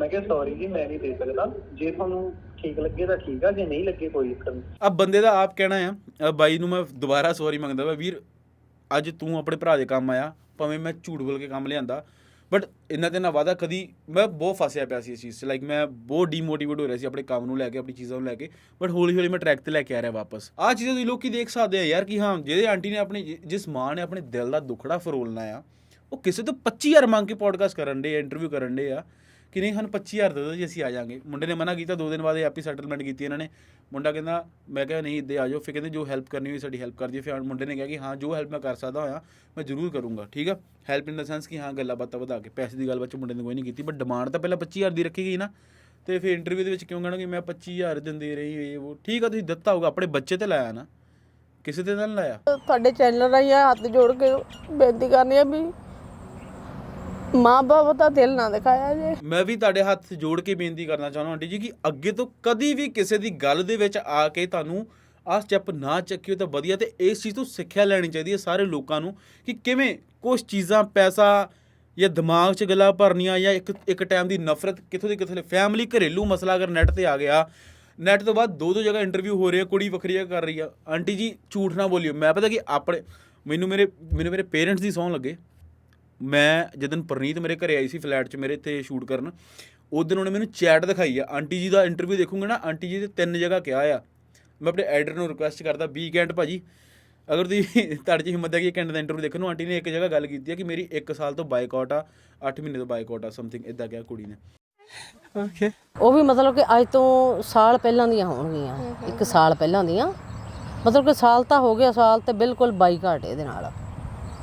ਮੈਂ ਕਿਹਾ ਸੌਰੀ ਜੀ ਮੈਂ ਨਹੀਂ ਦੇ ਸਕਦਾ। ਜੇ ਤੁਹਾਨੂੰ ਠੀਕ ਲੱਗੇ ਤਾਂ ਠੀਕ ਆ ਜੇ ਨਹੀਂ ਲੱਗੇ ਕੋਈ ਦਿੱਕਤ ਨਹੀਂ। ਆ ਬੰਦੇ ਦਾ ਆਪ ਕਹਿਣਾ ਆ ਅ ਬਾਈ ਨੂੰ ਮੈਂ ਦੁਬਾਰਾ ਸੌਰੀ ਮੰਗਦਾ ਵਾ ਵੀਰ ਅੱਜ ਤੂੰ ਆਪਣੇ ਭਰਾ ਦੇ ਕੰਮ ਆਇਆ ਭਾਵੇਂ ਮੈਂ ਝੂਠ ਬੋਲ ਕੇ ਕੰਮ ਲਿਆਂਦਾ ਬਟ ਇੰਨਾ ਤੇ ਨਾ ਵਾਦਾ ਕਦੀ ਮੈਂ ਬਹੁਤ ਫਸਿਆ ਪਿਆ ਸੀ ਇਸ ਚੀਜ਼ 'ਚ। ਲਾਈਕ ਮੈਂ ਬਹੁਤ ਡੀਮੋਟੀਵੇਟ ਹੋ ਰਿਹਾ ਸੀ ਆਪਣੇ ਕੰਮ ਨੂੰ ਲੈ ਕੇ, ਆਪਣੀ ਚੀਜ਼ਾਂ ਨੂੰ ਲੈ ਕੇ। ਬਟ ਹੌਲੀ ਹੌਲੀ ਮੈਂ ਟਰੈਕ ਤੇ ਲੈ ਕੇ ਆ ਰਿਹਾ ਵਾਪਸ। ਆਹ ਚੀਜ਼ਾਂ ਤੁਸੀਂ ਲੋਕੀ ਦੇਖ ਸਕਦੇ ਆ ਯਾਰ ਕਿ ਹਾਂ ਜਿਹਦੇ ਆਂਟੀ ਨੇ ਆਪਣੀ, ਜਿਸ ਮਾਂ ਨੇ ਆਪਣੇ ਦਿਲ ਦਾ ਦੁਖੜਾ ਫਰੋਲਣਾ ਆ, ਉਹ ਕਿਸੇ ਤੋਂ 25000 ਮੰਗ ਕੇ ਪੋਡਕਾਸਟ ਕਰਨ ਦੇ ਇੰਟਰਵਿਊ ਕਰਨ ਦੇ ਆ। ਕਿ ਨਹੀਂ ਸਾਨੂੰ 25000 ਦੇ ਦਿਓ ਜੀ, ਅਸੀਂ ਆ ਜਾਾਂਗੇ ਮੁੰਡੇ ਨੇ ਮਨਾ ਕੀਤਾ, ਦੋ ਦਿਨ ਬਾਅਦ ਇਹ ਆਪੀ ਸੈਟਲਮੈਂਟ ਕੀਤੀ ਇਹਨਾਂ ਨੇ। ਮੁੰਡਾ ਕਹਿੰਦਾ, ਮੈਂ ਕਿਹਾ, ਨਹੀਂ ਇੱਦੇ ਆ ਜਾਓ। ਫਿਰ ਕਹਿੰਦੇ, ਜੋ ਹੈਲਪ ਕਰਨੀ ਹੋਈ, ਸਾਡੀ ਹੈਲਪ ਕਰ ਦਿਓ। ਫਿਰ ਮੁੰਡੇ ਨੇ ਕਿਹਾ ਕਿ, ਹਾਂ, ਜੋ ਹੈਲਪ ਮੈਂ ਕਰ ਸਕਦਾ ਹੋਇਆ, ਮੈਂ ਜ਼ਰੂਰ ਕਰੂੰਗਾ। ਠੀਕ ਆ? ਹੈਲਪ ਇਨ ਦਾ ਸੈਂਸ ਕਿ, ਹਾਂ, ਗੱਲਾਂ ਬਾਤਾਂ ਵਧਾ ਕੇ, ਪੈਸੇ ਦੀ ਗੱਲ ਬੱਚ ਮੁੰਡੇ ਨੇ ਕੋਈ ਨਹੀਂ ਕੀਤੀ। ਬਟ ਡਿਮਾਂਡ ਤਾਂ ਪਹਿਲਾਂ 25000 ਦੀ ਰੱਖੀ ਗਈ ਨਾ। ਤੇ ਫਿਰ ਇੰਟਰਵਿਊ ਦੇ ਵਿੱਚ ਕਿਉਂ ਕਹਿਣਾ ਕਿ ਮੈਂ 25000 ਦਿੰਦੇ ਰਹੀ ਇਹ ਉਹ ਠੀਕ ਆ, ਤੁਸੀਂ ਦਿੱਤਾ ਹੋਊਗਾ, ਆਪਣੇ ਬੱਚੇ ਤੇ ਲਾਇਆ ਨਾ। ਕਿਸੇ ਤੇ ਤਾਂ ਨਹੀਂ ਲਾਇਆ। ਤੁਹਾਡੇ ਚੈਨਲ ਰਾਹੀਂ ਹੱਥ ਜੋੜ ਕੇ ਬੇਨਤੀ ਕਰਨੀ ਆ ਵੀ ਮਾਂ ਬਾਪ ਦਾ ਦਿਲ ਨਾ ਦਿਖਾਇਆ ਜੇ। ਮੈਂ ਵੀ ਤੁਹਾਡੇ ਹੱਥ ਜੋੜ ਕੇ ਬੇਨਤੀ ਕਰਨਾ ਚਾਹੁੰਦਾ ਆਂਟੀ ਜੀ ਕਿ ਅੱਗੇ ਤੋਂ ਕਦੀ ਵੀ ਕਿਸੇ ਦੀ ਗੱਲ ਦੇ ਵਿੱਚ ਆ ਕੇ ਤੁਹਾਨੂੰ ਆਹ ਸਟੈਪ ਨਾ ਚੱਕਿਓ ਤਾਂ ਵਧੀਆ ਤੇ ਇਸ ਚੀਜ਼ ਤੋਂ ਸਿੱਖਿਆ ਲੈਣੀ ਚਾਹੀਦੀ ਹੈ ਸਾਰੇ ਲੋਕਾਂ ਨੂੰ ਕਿ ਕਿਵੇਂ ਕੁਝ ਚੀਜ਼ਾਂ, ਪੈਸਾ ਜਾਂ ਦਿਮਾਗ 'ਚ ਗੱਲਾਂ ਭਰਨੀਆਂ ਜਾਂ ਇੱਕ ਇੱਕ ਟਾਈਮ ਦੀ ਨਫ਼ਰਤ ਕਿੱਥੋਂ ਦੀ ਕਿੱਥੇ ਫੈਮਿਲੀ ਘਰੇਲੂ ਮਸਲਾ ਅਗਰ ਨੈਟ ਤੇ ਆ ਗਿਆ ਨੈਟ ਤੋਂ ਬਾਅਦ ਦੋ ਦੋ ਜਗ੍ਹਾ ਇੰਟਰਵਿਊ ਹੋ ਰਿਹਾ ਕੁੜੀ ਵੱਖਰੀ ਕਰ ਰਹੀ ਆ। ਆਂਟੀ ਜੀ ਝੂਠ ਨਾ ਬੋਲਿਓ। ਮੈਂ ਪਤਾ ਕਿ ਆਪਣੇ, ਮੈਨੂੰ ਮੇਰੇ ਮੈਨੂੰ ਮੇਰੇ ਪੇਰੈਂਟਸ ਦੀ ਸੌਂ ਲੱਗੇ। ਮੈਂ ਜਦੋਂ ਪ੍ਰਨੀਤ ਮੇਰੇ ਘਰੇ ਆਈ ਸੀ ਫਲੈਟ 'ਚ ਮੇਰੇ ਇੱਥੇ ਸ਼ੂਟ ਕਰਨ ਉਸ ਦਿਨ ਉਹਨੇ ਮੈਨੂੰ ਚੈਟ ਦਿਖਾਈ ਆ। ਆਂਟੀ ਜੀ ਦਾ ਇੰਟਰਵਿਊ ਦੇਖੂੰਗਾ ਨਾ ਆਂਟੀ ਜੀ ਦੇ ਤਿੰਨ ਜਗ੍ਹਾ ਕਿਹਾ ਆ। ਮੈਂ ਆਪਣੇ ਐਡਰ ਨੂੰ ਰਿਕੁਐਸਟ ਕਰਦਾ ਵੀਕਐਂਡ ਭਾਜੀ ਅਗਰ ਤੁਸੀਂ ਤੁਹਾਡੇ 'ਚ ਹਿੰਮਤ ਹੈ ਕਿ ਘੰਟੇ ਦਾ ਇੰਟਰਵਿਊ ਦੇਖਣ ਨੂੰ? ਆਂਟੀ ਨੇ ਇੱਕ ਜਗ੍ਹਾ ਗੱਲ ਕੀਤੀ ਹੈ ਕਿ ਮੇਰੀ 1 ਸਾਲ ਤੋਂ ਬਾਈਕਾਟ ਆ 8 ਮਹੀਨੇ ਤੋਂ ਬਾਈਕਾਟ ਆ ਸਮਥਿੰਗ ਇਦਾਂ ਕਿਹਾ ਕੁੜੀ ਨੇ। ਉਹ ਵੀ ਮਤਲਬ ਕਿ ਅੱਜ ਤੋਂ ਸਾਲ ਪਹਿਲਾਂ ਦੀਆਂ ਹੋਣਗੀਆਂ ਇੱਕ ਸਾਲ ਪਹਿਲਾਂ ਦੀਆਂ। ਮਤਲਬ ਕਿ ਸਾਲ ਤਾਂ ਹੋ ਗਿਆ ਸਾਲ ਤੇ ਬਿਲਕੁਲ ਬਾਈਕਾਟ ਇਹਦੇ ਨਾਲ।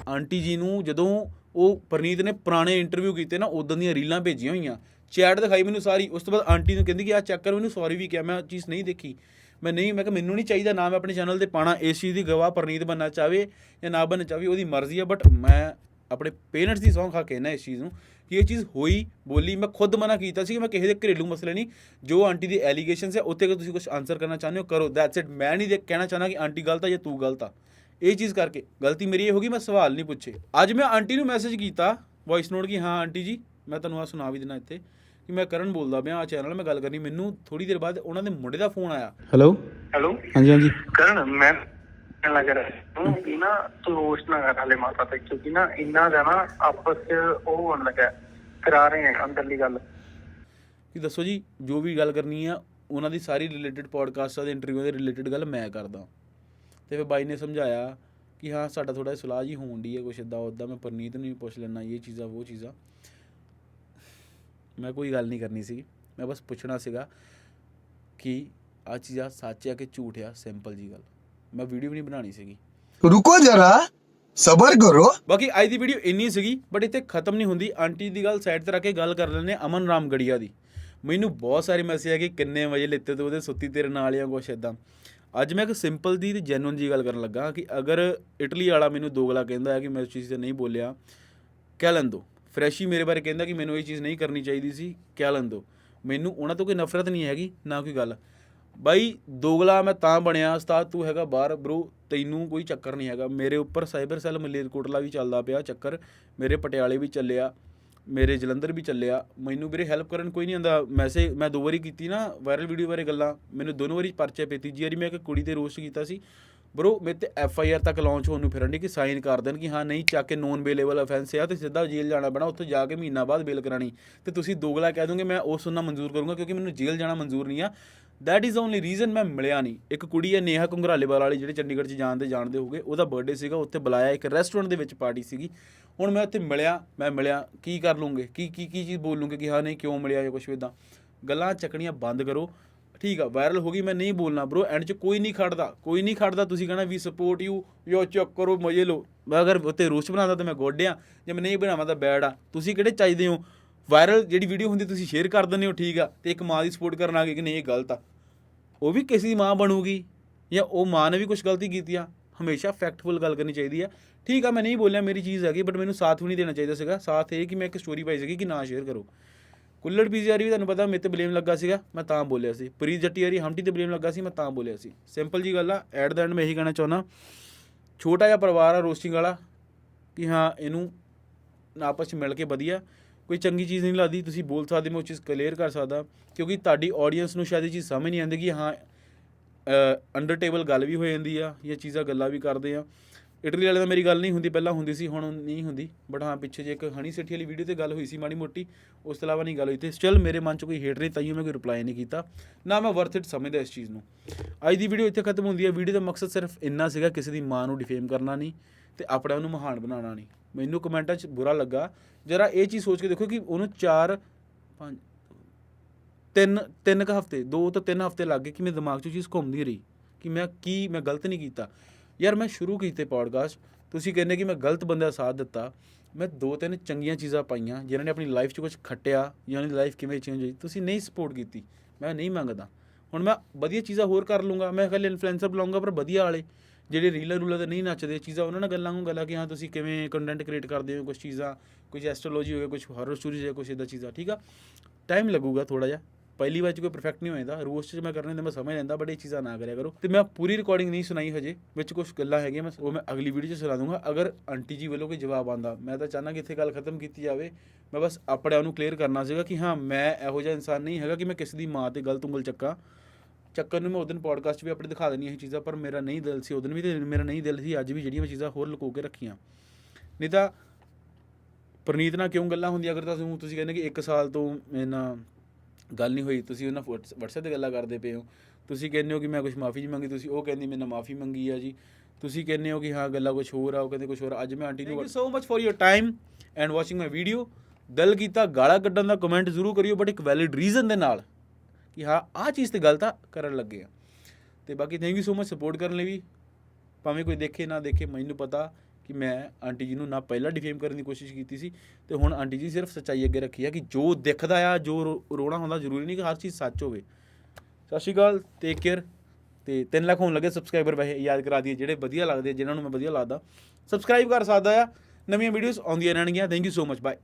ਆਂਟੀ ਜੀ ਨੂੰ ਜਦੋਂ ਉਹ ਪ੍ਰਨੀਤ ਨੇ ਪੁਰਾਣੇ ਇੰਟਰਵਿਊ ਕੀਤੇ ਨਾ ਉਦੋਂ ਦੀਆਂ ਰੀਲਾਂ ਭੇਜੀਆਂ ਹੋਈਆਂ। ਚੈਟ ਦਿਖਾਈ ਮੈਨੂੰ ਸਾਰੀ, ਉਸ ਤੋਂ ਬਾਅਦ ਆਂਟੀ ਨੂੰ ਕਹਿੰਦੀ ਕਿ ਆ ਚੈੱਕ ਕਰ, ਮੈਨੂੰ ਸੌਰੀ ਵੀ ਕਿਹਾ, ਮੈਂ ਉਹ ਚੀਜ਼ ਨਹੀਂ ਦੇਖੀ। ਮੈਂ ਨਹੀਂ, ਮੈਂ ਕਿਹਾ ਮੈਨੂੰ ਨਹੀਂ ਚਾਹੀਦਾ ਨਾ ਮੈਂ ਆਪਣੇ ਚੈਨਲ ਤੇ ਪਾਣਾ, ਇਸ ਚੀਜ਼ ਦੀ ਗਵਾਹ ਪ੍ਰਨੀਤ ਬੰਨਾ ਚਾਵੇ ਜਾਂ ਨਾ ਬੰਨਾ ਚਾਵੇ ਉਹਦੀ ਮਰਜ਼ੀ ਆ ਬਟ ਮੈਂ ਆਪਣੇ ਪੇਰੈਂਟਸ ਦੀ ਸੌਂ ਖਾ ਕੇ ਨਾ ਇਸ ਚੀਜ਼ ਨੂੰ, ਕਿ ਇਹ ਚੀਜ਼ ਹੋਈ, ਬੋਲੀ, ਮੈਂ ਖੁਦ ਮਨਾ ਕੀਤਾ ਸੀ ਕਿ ਮੈਂ ਕਿਸੇ ਦੇ ਘਰੇਲੂ ਮਸਲੇ ਨਹੀਂ, ਜੋ ਆਂਟੀ ਦੀ ਐਲੀਗੇਸ਼ਨਸ ਹੈ ਉੱਤੇ ਅਗਰ ਤੁਸੀਂ ਕੁਝ ਆਨਸਰ ਕਰਨਾ ਚਾਹੁੰਦੇ ਹੋ, ਕਰੋ ਦੈਟਸ ਇਟ ਮੈਂ ਨਹੀਂ ਦੇ, ਕਹਿਣਾ ਚਾਹਨਾ ਕਿ ਆਂਟੀ ਗਲਤ ਆ ਜਾਂ ਤੂੰ ਗਲਤ ਆ। ਇਹ ਚੀਜ਼ ਕਰਕੇ। ਗਲਤੀ ਮੇਰੀ ਇਹ ਹੋ ਗਈ ਮੈਂ ਸਵਾਲ ਨਹੀਂ ਪੁੱਛੇ। ਅੱਜ ਮੈਂ ਆਂਟੀ ਨੂੰ ਮੈਸੇਜ ਕੀਤਾ ਵੌਇਸ ਨੋਟ ਕਿ ਹਾਂ ਆਂਟੀ ਜੀ ਮੈਂ ਤੁਹਾਨੂੰ ਆ ਸੁਣਾ ਵੀ ਦੇਣਾ ਇੱਥੇ ਕਿ ਮੈਂ ਕਰਨ ਬੋਲਦਾ ਪਿਆ ਆ ਚੈਨਲ ਮੈਂ ਗੱਲ ਕਰਨੀ। ਮੈਨੂੰ ਥੋੜੀ ਦੇਰ ਬਾਅਦ ਉਹਨਾਂ ਦੇ ਮੁੰਡੇ ਦਾ ਫੋਨ ਆਇਆ। ਹੈਲੋ ਹੈਲੋ ਹਾਂਜੀ ਹਾਂਜੀ। ਕਰਨ ਮੈਂ ਲੱਗ ਰਿਹਾ ਤੂੰ ਵੀ ਨਾ ਤੂੰ ਰੋਸਟ ਨਾ ਕਰ ਹਲੇ ਮਾਤਾ ਤੇ ਕਿਉਂਕਿ ਨਾ ਇੰਨਾ ਦਾ ਨਾ ਆਪਸ ਚ ਉਹ ਹੋਣ ਲੱਗਾ ਕਰਾ ਰਹੇ ਆ ਅੰਦਰਲੀ ਗੱਲ। ਕਿ ਦੱਸੋ ਜੀ ਜੋ ਵੀ ਗੱਲ ਕਰਨੀ ਆ ਉਹਨਾਂ ਦੀ ਸਾਰੀ ਰਿਲੇਟਡ ਪੋਡਕਾਸਟਾਂ ਦੇ ਇੰਟਰਵਿਊ ਦੇ ਰਿਲੇਟਡ ਗੱਲ ਮੈਂ ਕਰਦਾ। ਅਤੇ ਫਿਰ ਬਾਈ ਨੇ ਸਮਝਾਇਆ ਕਿ ਹਾਂ ਸਾਡਾ ਥੋੜ੍ਹਾ ਜਿਹਾ ਸਲਾਹ ਜਿਹੀ ਹੋਣ ਡਈ ਹੈ ਕੁਛ ਇੱਦਾਂ ਉੱਦਾਂ ਮੈਂ ਪਰਨੀਤ ਨੂੰ ਵੀ ਪੁੱਛ ਲੈਂਦਾ ਇਹ ਚੀਜ਼ਾਂ ਉਹ ਚੀਜ਼ਾਂ। ਮੈਂ ਕੋਈ ਗੱਲ ਨਹੀਂ ਕਰਨੀ ਸੀ ਮੈਂ ਬਸ ਪੁੱਛਣਾ ਸੀਗਾ ਕਿ ਆ ਚੀਜ਼ਾਂ ਸੱਚ ਆ ਕਿ ਝੂਠ ਆ? ਸਿੰਪਲ ਜੀ ਗੱਲ। ਮੈਂ ਵੀਡੀਓ ਵੀ ਨਹੀਂ ਬਣਾਉਣੀ ਸੀਗੀ। ਰੁਕੋ ਜਰਾ ਸਬਰ ਕਰੋ। ਬਾਕੀ ਅੱਜ ਦੀ ਵੀਡੀਓ ਇੰਨੀ ਸੀਗੀ ਬਟ ਇੱਥੇ ਖਤਮ ਨਹੀਂ ਹੁੰਦੀ। ਆਂਟੀ ਦੀ ਗੱਲ ਸਾਈਡ ਤੇ ਰੱਖ ਕੇ ਗੱਲ ਕਰ ਲੈਂਦੇ ਅਮਨ ਰਾਮ ਗੜੀਆ ਦੀ। ਮੈਨੂੰ ਬਹੁਤ ਸਾਰੇ ਮੈਸੇਜ ਆ ਕਿ ਕਿੰਨੇ ਵਜੇ ਲਿੱਤੇ ਤੂੰ ਉਹਦੇ ਸੁੱਤੀ ਤੇਰੇ ਨਾਲ ਜਾਂ ਕੁਛ ਇਦਾਂ ਅੱਜ ਮੈਂ ਇੱਕ ਸਿੰਪਲ ਦੀ ਤੇ ਜੈਨੂਨ ਜੀ ਗੱਲ ਕਰਨ ਲੱਗਾ ਕਿ ਅਗਰ ਇਟਲੀ ਵਾਲਾ ਮੈਨੂੰ ਦੋਗਲਾ ਕਹਿੰਦਾ ਹੈ ਕਿ ਮੈਂ ਉਸ ਚੀਜ਼ ਤੇ ਨਹੀਂ ਬੋਲਿਆ, ਕਹਿ ਲੈਣ ਦੋ। ਫਰੈਸ਼ੀ ਮੇਰੇ ਬਾਰੇ ਕਹਿੰਦਾ ਕਿ ਮੈਨੂੰ ਇਹ ਚੀਜ਼ ਨਹੀਂ ਕਰਨੀ ਚਾਹੀਦੀ ਸੀ, ਕਹਿ ਲੈਣ ਦੋ। ਮੈਨੂੰ ਉਹਨਾਂ ਤੋਂ ਕੋਈ ਨਫ਼ਰਤ ਨਹੀਂ ਹੈਗੀ, ਨਾ ਕੋਈ ਗੱਲ। ਬਾਈ, ਦੋਗਲਾ ਮੈਂ ਤਾਂ ਬਣਿਆ, ਉਸਤਾਦ ਤੂੰ ਹੈਗਾ ਬਾਹਰ ਬ్రో ਤੈਨੂੰ ਕੋਈ ਚੱਕਰ ਨਹੀਂ ਹੈਗਾ। ਮੇਰੇ ਉੱਪਰ ਸਾਈਬਰ ਸੈੱਲ ਮਲੇਰਕੋਟਲਾ ਵੀ ਚੱਲਦਾ ਪਿਆ, ਚੱਕਰ। ਮੇਰੇ ਪਟਿਆਲੇ ਵੀ ਚੱਲਿਆ। ਮੇਰੇ ਜਲੰਧਰ ਵੀ ਚੱਲਿਆ। ਮੈਨੂੰ ਵੀਰੇ ਹੈਲਪ ਕਰਨ ਕੋਈ ਨਹੀਂ ਆਂਦਾ ਮੈਸੇਜ ਮੈਂ ਦੋ ਵਾਰੀ ਕੀਤੀ ਨਾ ਵਾਇਰਲ ਵੀਡੀਓ ਬਾਰੇ ਗੱਲਾਂ। ਮੈਨੂੰ ਦੋਨੋਂ ਵਾਰੀ ਪਰਚੇ ਪੇ ਤੀਜੀ ਵਾਰੀ ਮੈਂ ਇੱਕ ਕੁੜੀ ਤੇ ਰੋਸਟ ਕੀਤਾ ਸੀ। ਬ్రో ਮੇਰੇ ਤੇ ਐਫ ਆਈ ਆਰ ਤੱਕ ਲਾਂਚ ਹੋਣ ਨੂੰ ਫਿਰਨ ਦੀ ਕਿ ਸਾਈਨ ਕਰ ਦੇਣ ਕਿ ਹਾਂ, ਨਹੀਂ, ਚੱਕ ਕੇ ਨੋਨ ਬੇਲੇਬਲ ਅਫੈਂਸ ਆ ਤੇ ਸਿੱਧਾ ਜੇਲ੍ਹ ਜਾਣਾ ਪੈਣਾ। ਉੱਥੇ ਜਾ ਕੇ ਮਹੀਨਾ ਬਾਅਦ ਬੇਲ ਕਰਾਣੀ ਤੇ ਤੁਸੀਂ ਦੋਗਲਾ ਕਹਿ ਦੋਗੇ, ਮੈਂ ਉਹ ਸੁਣਨਾ ਮਨਜ਼ੂਰ ਕਰੂੰਗਾ ਕਿਉਂਕਿ ਮੈਨੂੰ ਜੇਲ੍ਹ ਜਾਣਾ ਮਨਜ਼ੂਰ ਨਹੀਂ ਆ। ਦੈਟ ਇਜ਼ ਓਨਲੀ ਰੀਜ਼ਨ ਮੈਂ ਮਿਲਿਆ ਨਹੀਂ। ਇੱਕ ਕੁੜੀ ਹੈ, ਨੇਹਾ ਕੁੰਗਰਾਲੇਵਾਲ ਵਾਲੀ, ਜਿਹੜੇ ਚੰਡੀਗੜ੍ਹ 'ਚ ਜਾਣਦੇ ਜਾਣਦੇ ਹੋਗੇ, ਉਹਦਾ ਬਰਥਡੇ ਸੀਗਾ। ਉੱਥੇ ਬੁਲਾਇਆ ਇੱਕ ਰੈਸਟੋਰੈਂਟ ਦੇ ਵਿੱਚ ਪਾਰਟੀ ਸੀਗੀ। ਹੁਣ ਮੈਂ ਉੱਥੇ ਮਿਲਿਆ, ਮੈਂ ਮਿਲਿਆ, ਕੀ ਕਰ ਲੂੰਗੇ? ਕੀ ਕੀ ਕੀ ਚੀਜ਼ ਬੋਲ ਲੂੰਗੇ ਕਿ ਹਾਂ, ਨਹੀਂ, ਕਿਉਂ ਮਿਲਿਆ ਜਾਂ ਕੁਛ ਇਦਾਂ ਗੱਲਾਂ ਚੱਕਣੀਆਂ ਬੰਦ ਕਰੋ। ਠੀਕ ਆ ਵਾਇਰਲ ਹੋ ਗਈ, ਮੈਂ ਨਹੀਂ ਬੋਲਣਾ ਬ్రో ਐਂਡ 'ਚ ਕੋਈ ਨਹੀਂ ਖੜਦਾ, ਕੋਈ ਨਹੀਂ ਖੜਦਾ, ਤੁਸੀਂ ਕਹਣਾ ਵੀ ਸਪੋਰਟ ਯੂ ਯੋ ਚੈੱਕ ਕਰੋ, ਮਜ਼ੇ ਲਓ। ਮੈਂ ਅਗਰ ਉੱਤੇ ਰੋਸਟ ਬਣਾਉਂਦਾ ਤਾਂ ਮੈਂ ਗੋਡਿਆਂ, ਜੇ ਮੈਂ ਨਹੀਂ ਬਣਾਵਾਂ ਤਾਂ ਬੈਡ ਆ। ਤੁਸੀਂ ਕਿਹੜੇ ਚਾਹੀਦੇ ਹੋ? ਵਾਇਰਲ ਜਿਹੜੀ ਵੀਡੀਓ ਹੁੰਦੀ, ਤੁਸੀਂ ਸ਼ੇਅਰ ਕਰ ਦਿੰਦੇ ਹੋ, ਠੀਕ ਆ, ਤੇ ਇੱਕ ਮਾਂ ਦੀ ਸਪੋਰਟ ਕਰਨ ਆ ਗਏ ਕਿ ਨਹੀਂ, ਇਹ ਗਲਤ ਆ। ਉਹ ਵੀ ਕਿਸੇ ਦੀ ਮਾਂ ਬਣੂਗੀ ਜਾਂ ਉਹ ਮਾਂ ਨੇ ਵੀ ਕੁਝ ਗਲਤੀ ਕੀਤੀ ਆ? ਹਮੇਸ਼ਾ ਫੈਕਟਫੁਲ ਗੱਲ ਕਰਨੀ ਚਾਹੀਦੀ ਆ। ਠੀਕ ਆ, ਮੈਂ ਨਹੀਂ ਬੋਲਿਆ ਮੇਰੀ ਚੀਜ਼ ਹੈਗੀ ਬਟ ਮੈਨੂੰ ਸਾਥ ਵੀ ਨਹੀਂ ਦੇਣਾ ਚਾਹੀਦਾ ਸੀਗਾ। ਸਾਥ ਇਹ ਕਿ ਮੈਂ ਇੱਕ ਸਟੋਰੀ ਪਾਈ ਸੀਗੀ ਕਿ ਨਾ ਸ਼ੇਅਰ ਕਰੋ। ਕੁੱਲੜ ਪੀਜ਼ੀਆਰੀ ਵੀ ਤੁਹਾਨੂੰ ਪਤਾ ਮੇਰੇ ਤੇ ਬਲੇਮ ਲੱਗਾ ਸੀਗਾ, ਮੈਂ ਤਾਂ ਬੋਲਿਆ ਸੀ। ਪ੍ਰੀ ਜੱਟੀਆਰੀ ਹਮਟੀ ਤੇ ਬਲੇਮ ਲੱਗਾ ਸੀ, ਮੈਂ ਤਾਂ ਬੋਲਿਆ ਸੀ। ਸਿੰਪਲ ਜੀ ਗੱਲ ਆ ਐਟ ਦਾ ਐਂਡ ਮੈਂ ਇਹੀ ਕਹਿਣਾ ਚਾਹੁੰਦਾ, ਛੋਟਾ ਜਿਹਾ ਪਰਿਵਾਰ ਆ ਰੋਸਟਿੰਗ ਵਾਲਾ, ਕਿ ਹਾਂ, ਇਹਨੂੰ ਆਪਸ ਵਿੱਚ ਮਿਲ ਕੇ ਵਧੀਆ, ਕੋਈ ਚੰਗੀ ਚੀਜ਼ ਨਹੀਂ ਲੱਗਦੀ, ਤੁਸੀਂ ਬੋਲ ਸਕਦੇ, ਮੈਂ ਉਹ ਚੀਜ਼ ਕਲੀਅਰ ਕਰ ਸਕਦਾ, ਕਿਉਂਕਿ ਤੁਹਾਡੀ ਆਡੀਅנס ਨੂੰ ਸ਼ਾਇਦ ਇਹ ਚੀਜ਼ ਸਮਝ ਨਹੀਂ ਆਉਂਦੀ ਕਿ ਹਾਂ ਅੰਡਰ ਟੇਬਲ ਗੱਲ ਵੀ ਹੋ ਜਾਂਦੀ ਆ, ਜਾਂ ਚੀਜ਼ਾਂ ਗੱਲਾਂ ਵੀ ਕਰਦੇ ਆ। ਇਟਲੀ ਵਾਲੇ ਦਾ ਮੇਰੀ ਗੱਲ ਨਹੀਂ ਹੁੰਦੀ, ਪਹਿਲਾਂ ਹੁੰਦੀ ਸੀ, ਹੁਣ ਨਹੀਂ ਹੁੰਦੀ। ਬਟ ਹਾਂ, ਪਿੱਛੇ ਜੇ ਇੱਕ ਹਣੀ ਸੇਠੀ ਵਾਲੀ ਵੀਡੀਓ ਤੇ ਗੱਲ ਹੋਈ ਸੀ ਮਾੜੀ ਮੋਟੀ, ਉਸ ਤੋਂ ਇਲਾਵਾ ਨਹੀਂ ਗੱਲ ਹੋਈ ਤੇ ਸਟਿਲ ਮੇਰੇ ਮਨ 'ਚ ਕੋਈ ਹੇਟ ਨਹੀਂ ਤਾਈਓ ਮੈਂ ਕੋਈ ਰਿਪਲਾਈ ਨਹੀਂ ਕੀਤਾ। ਨਾ ਮੈਂ ਵਰਥ ਇਟ ਸਮਝਦਾ ਇਸ ਚੀਜ਼ ਨੂੰ। ਅੱਜ ਦੀ ਵੀਡੀਓ ਇੱਥੇ ਖਤਮ ਹੁੰਦੀ ਹੈ। ਵੀਡੀਓ ਦਾ ਮਕਸਦ ਸਿਰਫ ਇੰਨਾ ਸੀਗਾ ਕਿਸੇ ਦੀ ਮਾਂ ਨੂੰ ਡਿਫੇਮ ਕਰਨਾ ਨਹੀਂ ਤੇ ਆਪਣੇ ਆਪ ਨੂੰ ਮਹਾਨ ਬਣਾਉਣਾ ਨਹੀਂ। ਮੈਨੂੰ ਕਮੈਂਟਾਂ 'ਚ ਬੁਰਾ ਲੱਗਾ। ਜਰਾ ਇਹ ਚੀਜ਼ ਸੋਚ ਕੇ ਦੇਖੋ ਕਿ ਉਹਨੂੰ 4 5 ਤਿੰਨ ਤਿੰਨ ਕ ਹਫ਼ਤੇ, ਦੋ ਤੋਂ ਤਿੰਨ ਹਫ਼ਤੇ ਲੱਗ ਗਏ ਕਿ ਮੇਰੇ ਦਿਮਾਗ 'ਚ ਉਹ ਚੀਜ਼ ਘੁੰਮਦੀ ਰਹੀ। ਕਿ ਮੈਂ ਕੀ, ਮੈਂ ਗਲਤ ਨਹੀਂ ਕੀਤਾ। ਯਾਰ ਮੈਂ ਸ਼ੁਰੂ ਕੀਤੇ ਪੋਡਕਾਸਟ ਤੁਸੀਂ ਕਹਿੰਦੇ ਕਿ ਮੈਂ ਗਲਤ ਬੰਦੇ ਦਾ ਸਾਥ ਦਿੱਤਾ। ਮੈਂ ਦੋ ਤਿੰਨ ਚੰਗੀਆਂ ਚੀਜ਼ਾਂ ਪਾਈਆਂ, ਜਿਨ੍ਹਾਂ ਨੇ ਆਪਣੀ ਲਾਈਫ 'ਚ ਕੁਝ ਖੱਟਿਆ, ਜਾਂ ਉਹਨਾਂ ਦੀ ਲਾਈਫ ਕਿਵੇਂ ਚੇਂਜ ਹੋਈ। ਤੁਸੀਂ ਨਹੀਂ ਸਪੋਰਟ ਕੀਤੀ। ਮੈਂ ਨਹੀਂ ਮੰਗਦਾ। ਹੁਣ ਮੈਂ ਵਧੀਆ ਚੀਜ਼ਾਂ ਹੋਰ ਕਰ ਲੂੰਗਾ ਮੈਂ ਕੱਲ ਇਨਫਲੂਐਂਸਰ ਬੁਲਾਉਂਗਾ ਪਰ ਵਧੀਆ ਵਾਲੇ। ਜਿਹੜੇ ਰੀਲਾਂ ਰੂਲਾਂ ਤੇ ਨਹੀਂ ਨੱਚਦੇ, ਚੀਜ਼ਾਂ ਉਹਨਾਂ ਨਾਲ ਗੱਲਾਂ ਨੂੰ ਗੱਲਾਂ ਕਿ ਹਾਂ, ਤੁਸੀਂ ਕਿਵੇਂ ਕੰਟੈਂਟ ਕ੍ਰੀਏਟ ਕਰਦੇ ਹੋ ਕੁਝ ਚੀਜ਼ਾਂ ਕੁਝ ਐਸਟ੍ਰੋਲੋਜੀ ਹੋ ਗਿਆ ਕੁਝ ਹਾਰਰ ਸਟੋਰੀਜ਼ ਹੈ ਕੁਝ ਇਦਾਂ ਚੀਜ਼ਾਂ, ਠੀਕ ਆ? ਟਾਈਮ ਲੱਗੂਗਾ ਥੋੜਾ ਜਿਹਾ। ਪਹਿਲੀ ਵਾਰ ਚ ਕੋਈ ਪਰਫੈਕਟ ਨਹੀਂ ਹੋ ਜਾਂਦਾ ਰੋਸਟ ਚ ਮੈਂ ਕਰਨੇ ਤੇ ਮੈਂ ਸਮਝ ਲੈਂਦਾ ਬਟ ਇਹ ਚੀਜ਼ਾਂ ਨਾ ਕਰਿਆ ਕਰੋ। ਤੇ ਮੈਂ ਪੂਰੀ ਰਿਕਾਰਡਿੰਗ ਨਹੀਂ ਸੁਣਾਈ ਹਜੇ, ਵਿੱਚ ਕੁਝ ਗੱਲਾਂ ਹੈਗੀਆਂ, ਮੈਂ ਉਹ ਮੈਂ ਅਗਲੀ ਵੀਡੀਓ ਚ ਸੁਣਾ ਦੂੰਗਾ। ਅਗਰ ਆਂਟੀ ਜੀ ਵੱਲੋਂ ਕੋਈ ਜਵਾਬ ਆਂਦਾ ਮੈਂ ਤਾਂ ਚਾਹਨਾ ਕਿ ਇੱਥੇ ਗੱਲ ਖਤਮ ਕੀਤੀ ਜਾਵੇ। ਮੈਂ ਬਸ ਆਪਣੇ ਆਪ ਨੂੰ ਕਲੀਅਰ ਕਰਨਾ ਸੀਗਾ ਕਿ ਹਾਂ, ਮੈਂ ਇਹੋ ਜਿਹਾ ਇਨਸਾਨ ਨਹੀਂ ਹੈਗਾ ਕਿ ਮੈਂ ਕਿਸੇ ਦੀ ਮਾਂ ਤੇ ਗਲਤ ਉਂਗਲ ਚੱਕਾਂ। ਚੱਕਰ ਨੂੰ ਮੈਂ ਉਦੋਂ ਪੋਡਕਾਸਟ ਵੀ ਆਪਣੇ ਦਿਖਾ ਦੇਣੀ ਇਹ ਚੀਜ਼ਾਂ, ਪਰ ਮੇਰਾ ਨਹੀਂ ਦਿਲ ਸੀ ਉਦੋਂ ਵੀ ਤੇ ਮੇਰਾ ਨਹੀਂ ਦਿਲ ਸੀ, ਅੱਜ ਵੀ ਜਿਹੜੀਆਂ ਮੈਂ ਚੀਜ਼ਾਂ ਹੋਰ ਲੁਕੋ ਕੇ ਰੱਖੀਆਂ। ਨਹੀਂ ਤਾਂ ਪ੍ਰਨੀਤ ਨਾਲ ਕਿਉਂ ਗੱਲਾਂ ਹੁੰਦੀਆਂ? ਅਗਰ ਤਾਂ ਤੁਸੀਂ ਕਹਿੰਦੇ ਕਿ 1 ਸਾਲ ਤੋਂ ਇਹਨਾਂ ਗੱਲ ਨਹੀਂ ਹੋਈ ਤੁਸੀਂ ਉਹਨਾਂ WhatsApp ਤੇ ਗੱਲਾਂ ਕਰਦੇ ਪਏ ਹੋ। ਤੁਸੀਂ ਕਹਿੰਦੇ ਹੋ ਕਿ ਮੈਂ ਕੁਝ ਮਾਫੀ ਜੀ ਮੰਗੀ ਤੁਸੀਂ ਉਹ ਕਹਿੰਦੀ ਮੇਰੇ ਨਾਲ ਮਾਫੀ ਮੰਗੀ ਆ ਜੀ। ਤੁਸੀਂ ਕਹਿੰਦੇ ਹੋ ਕਿ ਹਾਂ ਗੱਲਾਂ ਕੁਝ ਹੋਰ ਆ ਉਹ ਕਹਿੰਦੇ ਕੁਝ ਹੋਰ ਅੱਜ ਮੈਂ ਆਂਟੀ ਨੂੰ thank you so much for your time and watching my video ਗੱਲ ਕੀਤਾ ਗਾਲਾਂ ਕੱਢਣ ਦਾ ਕਮੈਂਟ ਜ਼ਰੂਰ ਕਰਿਓ ਬਟ ਇੱਕ ਵੈਲਿਡ ਰੀਜ਼ਨ ਦੇ ਨਾਲ ਕਿ ਹਾਂ ਆਹ ਚੀਜ਼ ਤੇ ਗਲਤ ਆ ਕਰਨ ਲੱਗੇ ਆ। ਤੇ ਬਾਕੀ thank you so much support ਕਰਨ ਲਈ ਵੀ। ਭਾਵੇਂ ਕੋਈ ਦੇਖੇ ਨਾ ਦੇਖੇ ਮੈਨੂੰ ਪਤਾ ਕਿ ਮੈਂ ਆਂਟੀ ਜੀ ਨੂੰ ਨਾ ਪਹਿਲਾਂ ਡਿਫੇਮ ਕਰਨ ਦੀ ਕੋਸ਼ਿਸ਼ ਕੀਤੀ ਸੀ ਤੇ ਹੁਣ ਆਂਟੀ ਜੀ ਸਿਰਫ ਸੱਚਾਈ ਅੱਗੇ ਰੱਖੀ ਆ ਕਿ ਜੋ ਦਿਖਦਾ ਆ, ਜੋ ਰੋ- ਰੋਣਾ ਹੁੰਦਾ ਜ਼ਰੂਰੀ ਨਹੀਂ ਕਿ ਹਰ ਚੀਜ਼ ਸੱਚ ਹੋਵੇ। ਸਤਿ ਸ਼੍ਰੀ ਅਕਾਲ ਟੇਕ ਕੇਅਰ ਤੇ 3 ਲੱਖ ਹੋਣ ਲੱਗੇ ਸਬਸਕ੍ਰਾਈਬਰ ਵੈਸੇ ਯਾਦ ਕਰਾ ਦਈਏ, ਜਿਹੜੇ ਵਧੀਆ ਲੱਗਦੇ ਜਿਨ੍ਹਾਂ ਨੂੰ ਮੈਂ ਵਧੀਆ ਲੱਗਦਾ ਸਬਸਕ੍ਰਾਈਬ ਕਰ ਸਕਦਾ ਆ। ਨਵੀਆਂ ਵੀਡੀਓਜ਼ ਆਉਂਦੀਆਂ ਰਹਿਣਗੀਆਂ। Thank you so much bye